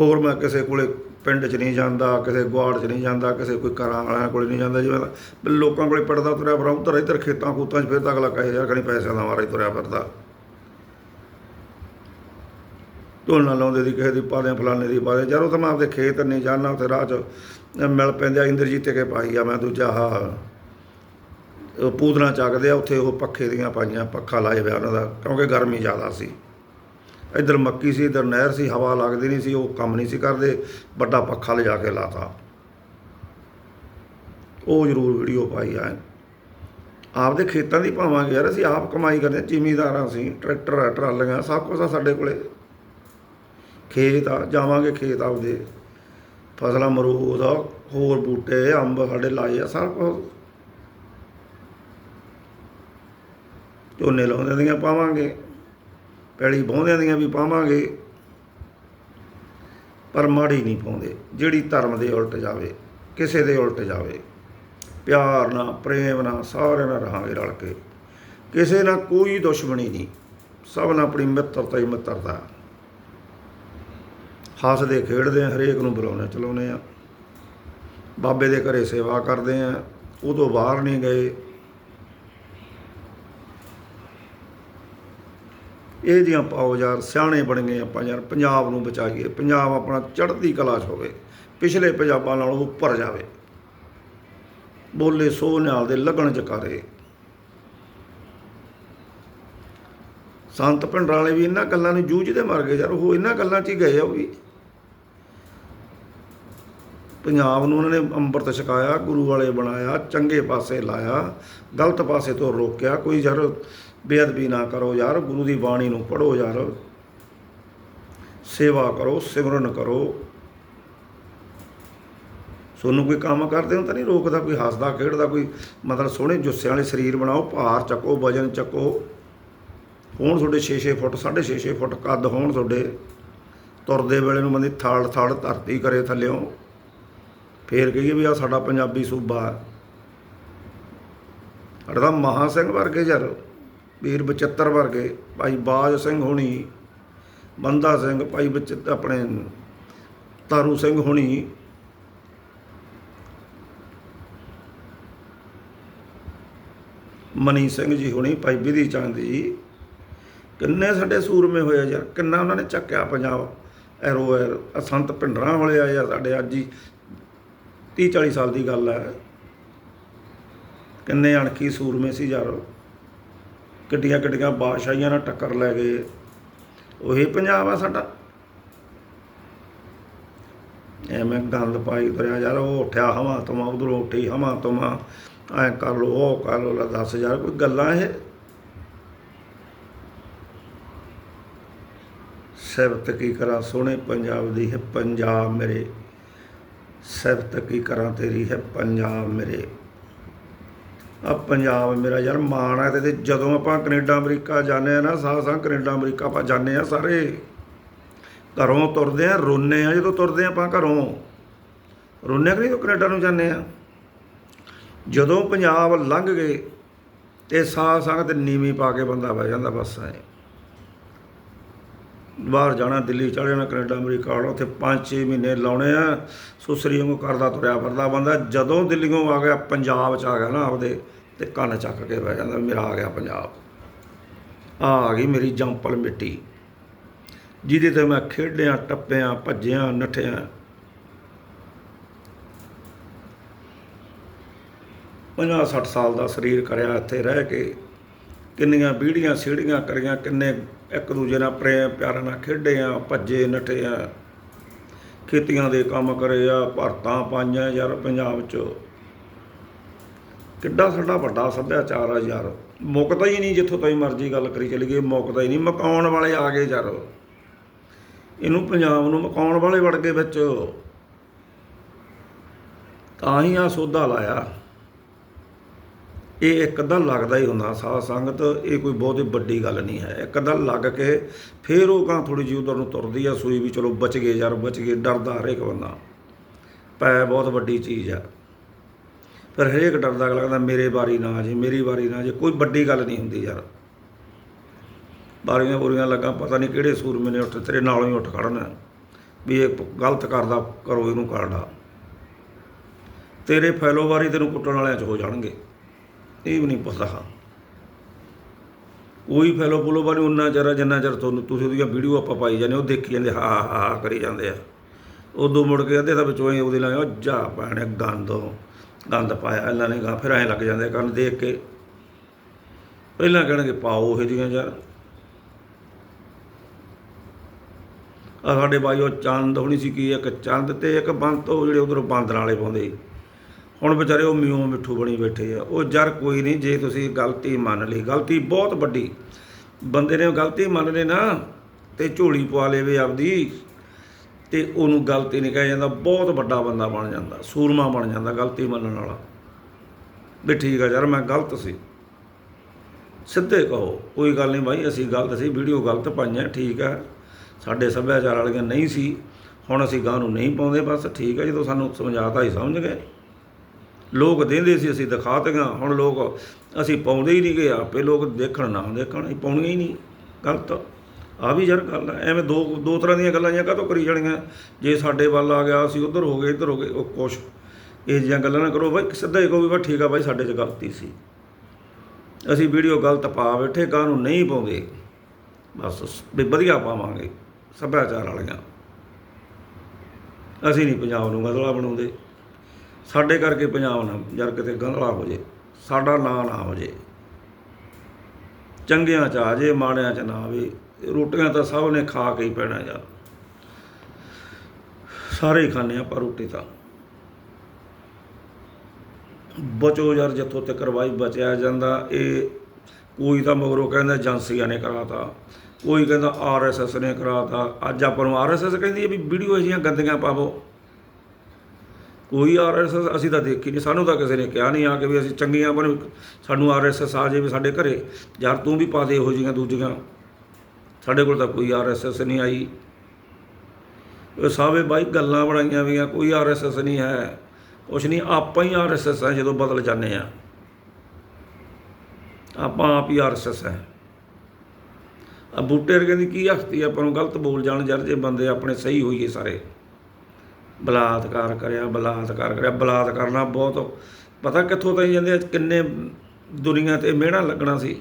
ਹੋਰ ਮੈਂ ਕਿਸੇ ਕੋਲੇ ਪਿੰਡ 'ਚ ਨਹੀਂ ਜਾਂਦਾ, ਕਿਸੇ ਗੁਆੜ 'ਚ ਨਹੀਂ ਜਾਂਦਾ, ਕਿਸੇ ਕੋਈ ਘਰਾਂ ਵਾਲਿਆਂ ਕੋਲੇ ਨਹੀਂ ਜਾਂਦਾ, ਜਿਵੇਂ ਲੋਕਾਂ ਕੋਲੇ ਪੜਦਾ ਤੁਰਿਆ ਫਿਰ ਉੱਧਰ ਇੱਧਰ ਖੇਤਾਂ ਖੂਤਾਂ 'ਚ ਫਿਰਦਾ, ਅਗਲਾ ਕਹੇ ਯਾਰ ਕਣੀ ਪੈਸਿਆਂ ਦਾ ਮਾਰਾ ਹੀ ਤੁਰਿਆ ਫਿਰਦਾ। ਝੋਨਾ ਲਾਉਂਦੇ ਦੀ, ਕਿਸੇ ਦੀ ਪਾਦੇ ਫਲਾਣੇ ਦੀ ਪਾਦੇ ਜਦੋਂ ਤਾਂ ਮੈਂ ਆਪਦੇ ਖੇਤ ਨਹੀਂ ਜਾਣਾ ਉੱਥੇ ਰਾਹ 'ਚ ਮਿਲ ਪੈਂਦੇ ਆ, ਇੰਦਰਜੀਤ ਕੇ ਪਾਈ ਆ ਮੈਂ ਦੂਜਾ ਆਹ। ਉਹ ਪੂਦਨਾ ਚੱਕਦੇ ਆ, ਉੱਥੇ ਉਹ ਪੱਖੇ ਦੀਆਂ ਪਾਈਆਂ, ਪੱਖਾ ਲਾਏ ਹੋਇਆ ਉਹਨਾਂ ਦਾ, ਕਿਉਂਕਿ ਗਰਮੀ ਜ਼ਿਆਦਾ ਸੀ। ਇੱਧਰ ਮੱਕੀ ਸੀ, ਇੱਧਰ ਨਹਿਰ ਸੀ, ਹਵਾ ਲੱਗਦੀ ਨਹੀਂ ਸੀ, ਉਹ ਕੰਮ ਨਹੀਂ ਸੀ ਕਰਦੇ, ਵੱਡਾ ਪੱਖਾ ਲਿਜਾ ਕੇ ਲਾਤਾ। ਉਹ ਜ਼ਰੂਰ ਵੀਡੀਓ ਪਾਈ ਆ। ਆਪਦੇ ਖੇਤਾਂ ਦੀ ਪਾਵਾਂਗੇ ਯਾਰ, ਅਸੀਂ ਆਪ ਕਮਾਈ ਕਰਦੇ ਹਾਂ, ਜ਼ਿਮੀਦਾਰਾਂ ਅਸੀਂ, ਟਰੈਕਟਰ ਆ ਟਰਾਲੀਆਂ, ਸਭ ਕੁਝ ਆ ਸਾਡੇ ਕੋਲੇ। ਖੇਤ ਆ, ਜਾਵਾਂਗੇ ਖੇਤ ਆਪਦੇ। ਫਸਲਾਂ ਮਰੂਦ ਆ ਹੋਰ ਬੂਟੇ, ਅੰਬ ਸਾਡੇ ਲਾਏ ਆ, ਸਭ ਕੁਝ ਝੋਨੇ ਲਾਉਂਦੇ ਦੀਆਂ ਪਾਵਾਂਗੇ। ਪੈਲੀ ਬਹੁੰਦਿਆਂ ਦੀਆਂ ਵੀ ਪਾਵਾਂਗੇ, ਪਰ ਮਾੜੀ ਨਹੀਂ ਪਾਉਂਦੇ। ਜਿਹੜੀ ਧਰਮ ਦੇ ਉਲਟ ਜਾਵੇ, ਕਿਸੇ ਦੇ ਉਲਟ ਜਾਵੇ, ਪਿਆਰ ਨਾਲ, ਪ੍ਰੇਮ ਨਾਲ ਸਾਰਿਆਂ ਨਾਲ ਰਹਾਂਗੇ ਰਲ ਕੇ। ਕਿਸੇ ਨਾਲ ਕੋਈ ਦੁਸ਼ਮਣੀ ਨਹੀਂ। ਸਭ ਨਾਲ ਆਪਣੀ ਮਿੱਤਰਤਾ ਹੀ ਮਿੱਤਰਤਾ। ਹੱਸਦੇ ਖੇਡਦੇ ਆ ਹਰੇਕ ਨੂੰ ਬੁਲਾਉਣੇ ਚਲਾਉਣੇ ਆ ਬਾਬੇ ਦੇ ਘਰੇ ਸੇਵਾ ਕਰਦੇ ਆ ਉਹ ਤੋਂ ਬਾਹਰ ਨਹੀਂ ਗਏ। ਇਹ ਜੀਆਂ ਪਾਓ ਯਾਰ, ਸਿਆਣੇ ਬਣ ਗਏ ਆਪਾਂ ਯਾਰ, ਪੰਜਾਬ ਨੂੰ ਬਚਾਈਏ, ਪੰਜਾਬ ਆਪਣਾ ਚੜ੍ਹਦੀ ਕਲਾ 'ਚ ਹੋਵੇ, ਪਿਛਲੇ ਪੰਜਾਬਾਂ ਨਾਲੋਂ ਉੱਪਰ ਜਾਵੇ। ਬੋਲੇ ਸੋ ਨਿਹਾਲ ਦੇ ਲੱਗਣ ਜਕਾਰੇ। ਸੰਤ ਭਿੰਡਰਾਂ ਵਾਲੇ ਵੀ ਇਹਨਾਂ ਗੱਲਾਂ ਨੂੰ ਜੂਝਦੇ ਮਰ ਗਏ ਯਾਰ, ਉਹ ਇਹਨਾਂ ਗੱਲਾਂ 'ਚ ਹੀ ਗਏ ਆ ਉਹ ਵੀ। ਪੰਜਾਬ ਨੂੰ ਉਹਨਾਂ ਨੇ ਅੰਮ੍ਰਿਤ ਛਕਾਇਆ, ਗੁਰੂ ਵਾਲੇ ਬਣਾਇਆ, ਚੰਗੇ ਪਾਸੇ ਲਾਇਆ, ਗਲਤ ਪਾਸੇ ਤੋਂ ਰੋਕਿਆ, ਕੋਈ ਯਾਰ ਬੇਅਦਬੀ ਨਾ ਕਰੋ ਯਾਰ, ਗੁਰੂ ਦੀ ਬਾਣੀ ਨੂੰ ਪੜੋ ਯਾਰ, ਸੇਵਾ ਕਰੋ, ਸਿਮਰਨ ਕਰੋ। ਸੋਨੂੰ ਕੋਈ ਕੰਮ ਕਰਦੇ ਹੋ ਤਾਂ ਨਹੀਂ ਰੋਕਦਾ, ਕੋਈ ਹੱਸਦਾ, ਖੇਡਦਾ, ਕੋਈ ਮਤਲਬ ਸੋਹਣੇ ਜੁੱਸਿਆਂ ਵਾਲੇ ਸਰੀਰ ਬਣਾਓ, ਭਾਰ ਚੱਕੋ, ਵਜਨ ਚੱਕੋ। ਹੋਣ ਤੁਹਾਡੇ 6-6 ਫੁੱਟ 6.5 ਫੁੱਟ ਕੱਦ ਹੋਣ ਤੁਹਾਡੇ। ਤੁਰਦੇ ਵੇਲੇ ਨੂੰ ਬੰਦੀ ਥਾਲ ਥਾਲ ਧਰਤੀ ਕਰੇ ਥੱਲਿਓਂ। ਫੇਰ ਕਹੀਏ ਵੀ ਆ ਸਾਡਾ ਪੰਜਾਬੀ ਸੂਬਾ ਹੈ। ਸਾਡਾ ਤਾਂ ਮਹਾ ਸਿੰਘ ਵਰਗੇ ਯਾਰ, ਵੀਰ ਬਚਿੱਤਰ ਵਰਗੇ, ਭਾਈ ਬਾਜ ਸਿੰਘ ਹੋਣੀ, ਬੰਦਾ ਸਿੰਘ, ਭਾਈ ਬਚ ਆਪਣੇ ਤਾਰੂ ਸਿੰਘ ਹੋਣੀ। ਮਨੀ ਸਿੰਘ ਜੀ ਹੋਣੀ, ਭਾਈ ਵਿਧੀ ਚੰਦ ਜੀ। ਕਿੰਨੇ ਸਾਡੇ ਸੂਰਮੇ ਹੋਏ ਆ ਯਾਰ, ਕਿੰਨਾ ਉਹਨਾਂ ਨੇ ਚੱਕਿਆ ਪੰਜਾਬ। ਐਰੋ ਐਰ ਸੰਤ ਭਿੰਡਰਾਂ ਵਾਲੇ ਆਏ ਆ ਸਾਡੇ ਅੱਜ ਹੀ। 30 40 ਸਾਲ ਦੀ ਗੱਲ ਹੈ। ਕਿੰਨੇ ਅਣਖੀ ਸੂਰਮੇ ਸੀ ਯਾਰ। ਕਿੱਡੀਆਂ ਕਿੱਡੀਆਂ ਬਾਦਸ਼ਾਹੀਆਂ ਨਾਲ ਟੱਕਰ ਲੈ ਗਏ। ਉਹੀ ਪੰਜਾਬ ਆ ਸਾਡਾ। ਐਵੇਂ ਗੰਦ ਪਾਈ ਤੁਰਿਆ ਯਾਰ, ਉਹ ਉੱਠਿਆ ਹਵਾ ਤੋਂ ਉਧਰੋਂ ਉੱਠੀ ਹਵਾ ਤੋਂ ਐ ਕਰ ਲੋ ਉਹ ਕਰ ਲੋ ਲੈ ਦੱਸ ਯਾਰ, ਕੋਈ ਗੱਲਾਂ ਇਹ? ਸਿਫਤ ਕੀ ਕਰਾਂ, ਸੋਹਣੇ ਪੰਜਾਬ ਦੀ ਹੈ ਪੰਜਾਬ ਮੇਰੇ। ਸਿਫਤ ਕੀ ਕਰਾਂ ਤੇਰੀ ਹੈ ਪੰਜਾਬ ਮੇਰੇ। ਆ ਪੰਜਾਬ ਮੇਰਾ ਯਾਰ ਮਾਣ ਹੈ ਤੇ ਜਦੋਂ ਆਪਾਂ ਕੈਨੇਡਾ, ਅਮਰੀਕਾ ਜਾਂਦੇ ਆ ਨਾ ਸਾਹ ਸਾਹ ਕੈਨੇਡਾ, ਅਮਰੀਕਾ ਆਪਾਂ ਜਾਂਦੇ ਆ ਸਾਰੇ। ਘਰੋਂ ਤੁਰਦੇ ਆ ਰੋਨੇ ਆ, ਜਦੋਂ ਤੁਰਦੇ ਆ ਆਪਾਂ ਘਰੋਂ। ਰੋਨੇ ਕਿ ਨਹੀਂ ਕੈਨੇਡਾ ਨੂੰ ਜਾਂਦੇ ਆ? ਜਦੋਂ ਪੰਜਾਬ ਲੰਘ ਗਏ ਤੇ ਸਾਹ ਸਾਹ ਤੇ ਨੀਵੀਂ ਪਾ ਕੇ ਬੰਦਾ ਬਹਿ ਜਾਂਦਾ ਬਸ ਐ। ਬਾਹਰ ਜਾਣਾ, ਦਿੱਲੀ ਚੜ੍ਹ ਜਾਣਾ, ਕੈਨੇਡਾ, ਅਮਰੀਕਾ ਵਾਲਾ ਉੱਥੇ 5-6 ਮਹੀਨੇ ਲਾਉਣੇ ਆ। ਸੁਸਰੀ ਵਾਂਗੂ ਕਰਦਾ ਤੁਰਿਆ ਫਿਰਦਾ ਬੰਦਾ। ਜਦੋਂ ਦਿੱਲੀੋਂ ਆ ਗਿਆ, ਪੰਜਾਬ ਚ ਆ ਗਿਆ ਨਾ ਆਪਦੇ, ਤੇ ਕੰਨ ਚੱਕ ਕੇ ਬਹਿ ਜਾਂਦਾ ਮੇਰਾ ਆ ਗਿਆ ਪੰਜਾਬ। ਆ ਆ ਗਈ ਮੇਰੀ ਜੰਪਲ ਮਿੱਟੀ। ਜਿਹਦੇ ਤੇ ਮੈਂ ਖੇਡਿਆ, ਟੱਪਿਆ, ਭੱਜਿਆ, ਨੱਠਿਆ। ਪੰਜਾਹ 60 ਸਾਲ ਦਾ ਸਰੀਰ ਕਰਿਆ ਇੱਥੇ ਰਹਿ ਕੇ। ਕਿੰਨੀਆਂ ਬੀੜੀਆਂ, ਸੀੜੀਆਂ ਕਰੀਆਂ, ਕਿੰਨੇ ਇੱਕ ਦੂਜੇ ਨਾਲ ਪ੍ਰੇਮ ਪਿਆਰ ਨਾਲ ਖੇਡੇ ਆ, ਭੱਜੇ, ਨੱਠੇ ਆ। ਖੇਤੀਆਂ ਦੇ ਕੰਮ ਕਰੇ ਆ, ਭਰਤਾਂ ਪਾਈਆਂ ਯਾਰ ਪੰਜਾਬ 'ਚ। ਕਿੱਡਾ ਸਾਡਾ ਵੱਡਾ ਸੱਭਿਆਚਾਰ ਆ ਯਾਰ। ਮੁੱਕਦਾ ਹੀ ਨਹੀਂ ਜਿੱਥੋਂ ਤਾਈਂ ਮਰਜ਼ੀ ਗੱਲ ਕਰੀ ਚਲੀ ਗਈ, ਮੁੱਕਦਾ ਹੀ ਨਹੀਂ। ਮਕਾਉਣ ਵਾਲੇ ਆ ਗਏ ਯਾਰ। ਇਹਨੂੰ ਪੰਜਾਬ ਨੂੰ ਮਕਾਉਣ ਵਾਲੇ ਵੜ ਗਏ ਵਿੱਚ। ਤਾਂ ਹੀ ਆ ਸੌਦਾ ਲਾਇਆ। ਇਹ ਇੱਕ ਅੱਧਾ ਲੱਗਦਾ ਹੀ ਹੁੰਦਾ, ਸਾਧ ਸੰਗਤ, ਇਹ ਕੋਈ ਬਹੁਤੀ ਵੱਡੀ ਗੱਲ ਨਹੀਂ ਹੈ। ਇੱਕ ਅੱਧਾ ਲੱਗ ਕੇ ਫੇਰ ਉਹ ਕਾਂ ਥੋੜੀ ਜਿਹੀ ਉਧਰ ਨੂੰ ਤੁਰਦੀ ਆ, ਸੂਈ ਵੀ ਚਲੋ ਬਚ ਗਏ ਯਾਰ, ਬਚ ਗਏ, ਡਰਦਾ ਹਰੇਕ ਬੰਦਾ। ਪੈ ਬਹੁਤ ਵੱਡੀ ਚੀਜ਼ ਆ। ਫਿਰ ਹਰੇਕ ਡਰਦਾ, ਅਗਲਾ ਕਹਿੰਦਾ, ਮੇਰੇ ਵਾਰੀ ਨਾ ਜੀ, ਮੇਰੀ ਵਾਰੀ ਨਾ ਜੀ। ਕੋਈ ਵੱਡੀ ਗੱਲ ਨਹੀਂ ਹੁੰਦੀ ਯਾਰ। ਬਾਰੀਆਂ ਬੁਰੀਆਂ ਲੱਗਾ, ਪਤਾ ਨਹੀਂ ਕਿਹੜੇ ਸੂਰਮੇ ਨੇ ਉੱਠ, ਤੇਰੇ ਨਾਲੋਂ ਹੀ ਉੱਠ ਖੜਨਾ। ਵੀ ਇਹ ਗਲਤ ਕਰਦਾ, ਕਰੋ ਇਹਨੂੰ ਕਰਦਾ ਤੇਰੇ ਫੈਲੋ ਵਾਰੀ ਤੈਨੂੰ ਕੁੱਟਣ ਵਾਲਿਆਂ ਚ ਹੋ ਜਾਣਗੇ। ਇਹ ਵੀ ਨਹੀਂ ਪਤਾ। ਕੋਈ ਫੈਲੋ ਫੁਲੋ ਵਾਲੀ ਉਨਾ ਚਿਰ ਜਿੰਨਾ ਚਿਰ ਤੁਹਾਨੂੰ, ਤੁਸੀਂ ਉਹਦੀਆਂ ਵੀਡੀਓ ਆਪਾਂ ਪਾਈ ਜਾਂਦੇ ਉਹ ਦੇਖੀ ਜਾਂਦੇ ਹਾਂ ਹਾਂ ਹਾਂ, ਕਰੀ ਜਾਂਦੇ ਆ। ਉਦੋਂ ਮੁੜ ਕੇ ਅੱਧੇ ਤਾਂ ਵਿੱਚੋਂ ਹੀ ਉਹਦੇ ਨਾਲ, ਉਹ ਜਾ ਪੈਣੇ ਗੰਦ ਗੰਦ ਪਾਇਆ ਇਹਨਾਂ ਨੇ ਗਾ, ਫਿਰ ਐਂ ਲੱਗ ਜਾਂਦੇ ਕਰਨ ਦੇਖ ਕੇ। ਪਹਿਲਾਂ ਕਹਿਣਗੇ, ਪਾਓ ਉਹ ਜਿਹੀਆਂ ਯਾਰ ਆ ਸਾਡੇ ਬਾਈ, ਉਹ ਚੰਦ ਹੋਣੀ ਸੀ, ਕੀ ਇੱਕ ਚੰਦ ਤੇ ਇੱਕ ਬੰਤ, ਉਹ ਜਿਹੜੇ ਉਧਰੋਂ ਬਾਂਦਰਾਂ ਵਾਲੇ ਪਾਉਂਦੇ ਹੁਣ ਵਿਚਾਰੇ ਉਹ ਮਿਉਂ ਮਿੱਠੂ ਬਣੀ ਬੈਠੇ ਆ। ਉਹ ਜਰ ਕੋਈ ਨਹੀਂ, ਜੇ ਤੁਸੀਂ ਗਲਤੀ ਮੰਨ ਲਈ, ਗਲਤੀ ਬਹੁਤ ਵੱਡੀ। ਬੰਦੇ ਨੇ ਗਲਤੀ ਮੰਨ ਲਈ ਨਾ, ਤੇ ਝੋਲੀ ਪਵਾ ਲੇਵੇ ਆਪਦੀ, ਤੇ ਉਹਨੂੰ ਗਲਤੀ ਨਹੀਂ ਕਿਹਾ ਜਾਂਦਾ, ਬਹੁਤ ਵੱਡਾ ਬੰਦਾ ਬਣ ਜਾਂਦਾ, ਸੂਰਮਾ ਬਣ ਜਾਂਦਾ ਗਲਤੀ ਮੰਨਣ ਵਾਲਾ। ਵੀ ਠੀਕ ਆ ਯਾਰ, ਮੈਂ ਗਲਤ ਸੀ। ਸਿੱਧੇ ਕਹੋ, ਕੋਈ ਗੱਲ ਨਹੀਂ ਭਾਈ ਅਸੀਂ ਗਲਤ ਸੀ, ਵੀਡੀਓ ਗਲਤ ਪਾਈਆਂ, ਠੀਕ ਆ। ਸਾਡੇ ਸੱਭਿਆਚਾਰ ਵਾਲੀਆਂ ਨਹੀਂ ਸੀ, ਹੁਣ ਅਸੀਂ ਗਾਂ ਨੂੰ ਨਹੀਂ ਪਾਉਂਦੇ, ਬਸ ਠੀਕ ਆ, ਜਦੋਂ ਸਾਨੂੰ ਸਮਝਾਤਾ ਹੀ ਸਮਝ ਗਏ। ਲੋਕ ਦਿੰਦੇ ਸੀ, ਅਸੀਂ ਦਿਖਾਤੀਆਂ, ਹੁਣ ਲੋਕ ਅਸੀਂ ਪਾਉਂਦੇ ਹੀ ਨਹੀਂ ਗਏ, ਆਪੇ ਲੋਕ ਦੇਖਣ ਨਾ ਦੇਖਣ ਅਸੀਂ ਪਾਉਣੀਆਂ ਹੀ ਨਹੀਂ, ਗਲਤ। ਆ ਵੀ ਯਾਰ ਗੱਲ ਆ ਐਵੇਂ ਦੋ ਦੋ ਤਰ੍ਹਾਂ ਦੀਆਂ ਗੱਲਾਂ ਜਾਂ ਕਾਹਤੋਂ ਕਰੀ ਜਾਣੀਆਂ? ਜੇ ਸਾਡੇ ਵੱਲ ਆ ਗਿਆ, ਅਸੀਂ ਉਧਰ ਹੋ ਗਏ, ਇੱਧਰ ਹੋ ਗਏ, ਉਹ ਕੁਛ। ਇਹ ਜਿਹੀਆਂ ਗੱਲਾਂ ਨਾ ਕਰੋ, ਬਾਈ ਸਿੱਧਾ ਹੀ ਕਹੋ ਵੀ ਬਸ ਠੀਕ ਆ, ਬਾਈ ਸਾਡੇ 'ਚ ਗਲਤੀ ਸੀ। ਅਸੀਂ ਵੀਡੀਓ ਗਲਤ ਪਾ ਬੈਠੇ ਗਾਂ ਨੂੰ ਨਹੀਂ ਪਾਉਂਦੇ? ਬਸ, ਵੀ ਵਧੀਆ ਪਾਵਾਂਗੇ, ਸੱਭਿਆਚਾਰ ਵਾਲੀਆਂ। ਅਸੀਂ ਨਹੀਂ ਪੰਜਾਬ ਨੂੰ ਗੰਧਲਾ ਬਣਾਉਂਦੇ। ਸਾਡੇ ਕਰਕੇ ਪੰਜਾਬ ਨਾ ਯਾਰ ਕਿਤੇ ਗੰਧਲਾ ਹੋ ਜੇ, ਸਾਡਾ ਨਾਂ ਨਾ ਹੋ ਜੇ। ਚੰਗਿਆਂ ਚ ਆ ਜੇ, ਮਾੜਿਆਂ ਚ ਨਾ ਆਵੇ, ਰੋਟੀਆਂ ਤਾਂ ਸਭ ਨੇ ਖਾ ਕੇ ਹੀ ਪੈਣਾ ਯਾਰ। ਸਾਰੇ ਹੀ ਖਾਂਦੇ ਆਪਾਂ ਰੋਟੀ ਤਾਂ। ਬਚੋ ਯਾਰ ਜਿੱਥੋਂ ਤੱਕ ਰਵਾਈ ਬਚਿਆ ਜਾਂਦਾ, ਇਹ ਕੋਈ ਤਾਂ ਮਗਰੋਂ ਕਹਿੰਦਾ ਏਜੰਸੀਆਂ ਨੇ ਕਰਾਤਾ, ਕੋਈ ਕਹਿੰਦਾ ਆਰਐਸਐਸ ਨੇ ਕਰਾਤਾ। ਅੱਜ ਆਪਾਂ ਨੂੰ ਆਰਐਸਐਸ ਕਹਿੰਦੀ ਹੈ ਵੀ ਵੀਡੀਓ ਜਿਹੀਆਂ ਗੰਦੀਆਂ ਪਾਵੋ। ਕੋਈ ਆਰਐਸਐਸ ਅਸੀਂ ਤਾਂ ਦੇਖੀ ਨਹੀਂ, ਸਾਨੂੰ ਤਾਂ ਕਿਸੇ ਨੇ ਕਿਹਾ ਨਹੀਂ ਆ ਕੇ ਵੀ ਅਸੀਂ ਚੰਗੀਆਂ ਬਣ, ਸਾਨੂੰ ਆਰਐਸਐਸ ਆ ਜੇ ਵੀ ਸਾਡੇ ਘਰੇ, ਯਾਰ ਤੂੰ ਵੀ ਪਾ ਦੇ ਇਹੋ ਜਿਹੀਆਂ ਦੂਜੀਆਂ। ਸਾਡੇ ਕੋਲ ਤਾਂ ਕੋਈ ਆਰਐਸਐਸ ਨਹੀਂ ਆਈ। ਇਹ ਸਾਵੇ ਬਾਈ ਗੱਲਾਂ ਬਣਾਈਆਂ ਵੀਆਂ, ਕੋਈ ਆਰਐਸਐਸ ਨਹੀਂ ਹੈ। ਕੁਛ ਨਹੀਂ, ਆਪਾਂ ਹੀ ਆਰਐਸਐਸ ਹੈ ਜਦੋਂ ਬਦਲ ਜਾਂਦੇ ਆ। ਆਪਾਂ ਆਪ ਹੀ ਆਰਐਸਐਸ ਹੈ ਆ। ਬੂਟੇ ਕਹਿੰਦੀ ਕੀ ਹਸਤੀ ਆਪਾਂ ਨੂੰ ਗਲਤ ਬੋਲ ਜਾਣ ਜਰ ਜੇ ਬੰਦੇ ਆਪਣੇ ਸਹੀ ਹੋਈਏ ਸਾਰੇ। ਬਲਾਤਕਾਰ ਕਰਿਆ ਬਲਾਤਕਾਰ ਕਰਿਆ। ਬਲਾਤ ਕਰਨਾ ਬਹੁਤ ਪਤਾ ਕਿੱਥੋਂ ਤਾਈ ਜਾਂਦੇ ਆ, ਕਿੰਨੇ ਦੁਨੀਆ ਤੇ ਮਿਹਣਾ ਲੱਗਣਾ ਸੀ।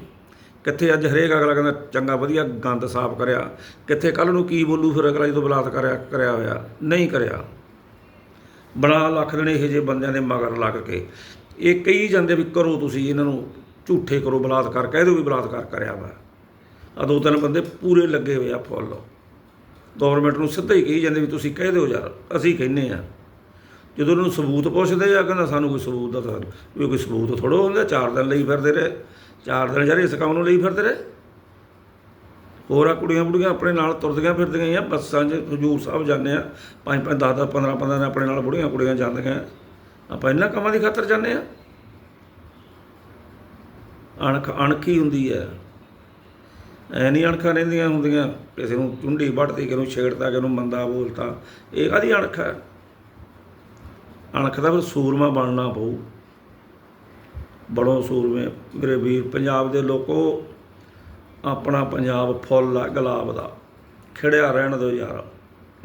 ਕਿੱਥੇ ਅੱਜ ਹਰੇਕ ਅਗਲਾ ਕਹਿੰਦਾ ਚੰਗਾ ਵਧੀਆ ਗੰਦ ਸਾਫ਼ ਕਰਿਆ। ਕਿੱਥੇ ਕੱਲ ਨੂੰ ਕੀ ਬੋਲੂ ਫਿਰ ਅਗਲਾ ਜਦੋਂ ਬਲਾਤਕਾਰਿਆ ਕਰਿਆ ਹੋਇਆ? ਨਹੀਂ ਕਰਿਆ। ਬਣਾ ਲੱਖ ਦੇਣੇ ਇਹੋ ਜਿਹੇ ਬੰਦਿਆਂ ਦੇ ਮਗਰ ਲੱਗ ਕੇ। ਇਹ ਕਹੀ ਜਾਂਦੇ ਵੀ ਕਰੋ ਤੁਸੀਂ ਇਹਨਾਂ ਨੂੰ ਝੂਠੇ ਕਰੋ ਬਲਾਤਕਾਰ ਕਹਿ ਦਿਓ ਵੀ ਬਲਾਤਕਾਰ ਕਰਿਆ ਵਾ। ਆ ਦੋ ਤਿੰਨ ਬੰਦੇ ਪੂਰੇ ਲੱਗੇ ਹੋਏ ਆ ਫੁੱਲ। ਗਵਰਨਮੈਂਟ ਨੂੰ ਸਿੱਧਾ ਹੀ ਕਹੀ ਜਾਂਦੇ ਵੀ ਤੁਸੀਂ ਕਹਿ ਦਿਓ ਯਾਰ, ਅਸੀਂ ਕਹਿੰਨੇ ਆ ਜਦੋਂ ਉਹਨਾਂ ਨੂੰ ਸਬੂਤ ਪੁੱਛਦੇ ਆ, ਕਹਿੰਦਾ ਸਾਨੂੰ ਕੋਈ ਸਬੂਤ ਦਾ ਤਾਂ ਵੀ ਕੋਈ ਸਬੂਤ ਥੋੜੋ ਹੁੰਦਾ, ਚਾਰ ਦਿਨ ਲਈ ਫਿਰਦੇ ਰਹੇ। ਚਾਰ ਦਿਨ ਯਾਰ ਇਸ ਕੰਮ ਨੂੰ ਲਈ ਫਿਰਦੇ ਰਹੇ। ਹੋਰ ਆ ਕੁੜੀਆਂ ਕੁੜੀਆਂ ਆਪਣੇ ਨਾਲ ਤੁਰਦੀਆਂ ਫਿਰਦੀਆਂ ਆ, ਬੱਸਾਂ 'ਚ ਹਜੂਰ ਸਾਹਿਬ ਜਾਂਦੇ ਆ। ਪੰਜ ਪੰਜ 10 10 15 15 ਦਿਨ ਆਪਣੇ ਨਾਲ ਬੁੜੀਆਂ ਕੁੜੀਆਂ ਜਾਂਦੀਆਂ। ਆਪਾਂ ਇਹਨਾਂ ਕੰਮਾਂ ਦੀ ਖਾਤਰ ਜਾਂਦੇ ਆ। ਅਣਖ ਅਣਖੀ ਹੁੰਦੀ ਹੈ ਐ ਨਹੀਂ ਅਣਖਾਂ ਰਹਿੰਦੀਆਂ ਹੁੰਦੀਆਂ, ਕਿਸੇ ਨੂੰ ਚੁੰਡੀ ਵੱਢਤੀ ਕਿਸੇ ਨੂੰ ਛੇੜਤਾ ਕਿਸੇ ਨੂੰ ਮੰਦਾ ਬੋਲਤਾ ਇਹ ਕਾਹਦੀ ਅਣਖ ਹੈ? ਅਣਖ ਦਾ ਫਿਰ ਸੂਰਮਾ ਬਣਨਾ ਪਊ। ਬੜੋ ਸੂਰਮੇ। ਮੇਰੇ ਵੀਰ, ਪੰਜਾਬ ਦੇ ਲੋਕੋ, ਆਪਣਾ ਪੰਜਾਬ ਫੁੱਲ ਆ, ਗੁਲਾਬ ਦਾ। ਖਿੜਿਆ ਰਹਿਣ ਦਿਓ ਯਾਰ,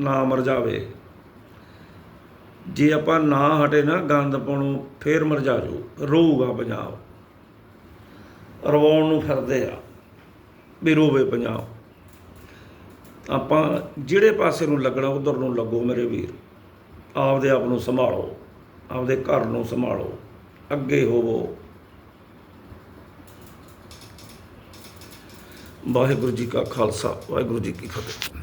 ਨਾ ਮਰ ਜਾਵੇ। ਜੇ ਆਪਾਂ ਨਾ ਹਟੇ ਨਾ ਗੰਦ ਪਾਉਣੋਂ ਫੇਰ ਮਰਜਾ ਜੂ ਰੋਊਗਾ ਪੰਜਾਬ। ਰਵਾਉਣ ਨੂੰ ਫਿਰਦੇ ਆ। ਵੀ ਰੋਵੇ ਪੰਜਾਬ। ਆਪਾਂ ਜਿਹੜੇ ਪਾਸੇ ਨੂੰ ਲੱਗਣਾ, ਉਧਰ ਨੂੰ ਲੱਗੋ ਮੇਰੇ ਵੀਰ। ਆਪਦੇ ਆਪ ਨੂੰ ਸੰਭਾਲੋ, ਆਪਦੇ ਘਰ ਨੂੰ ਸੰਭਾਲੋ, ਅੱਗੇ ਹੋਵੋ। ਵਾਹਿਗੁਰੂ ਜੀ ਕਾ ਖਾਲਸਾ, ਵਾਹਿਗੁਰੂ ਜੀ ਕੀ ਫਤਿਹ।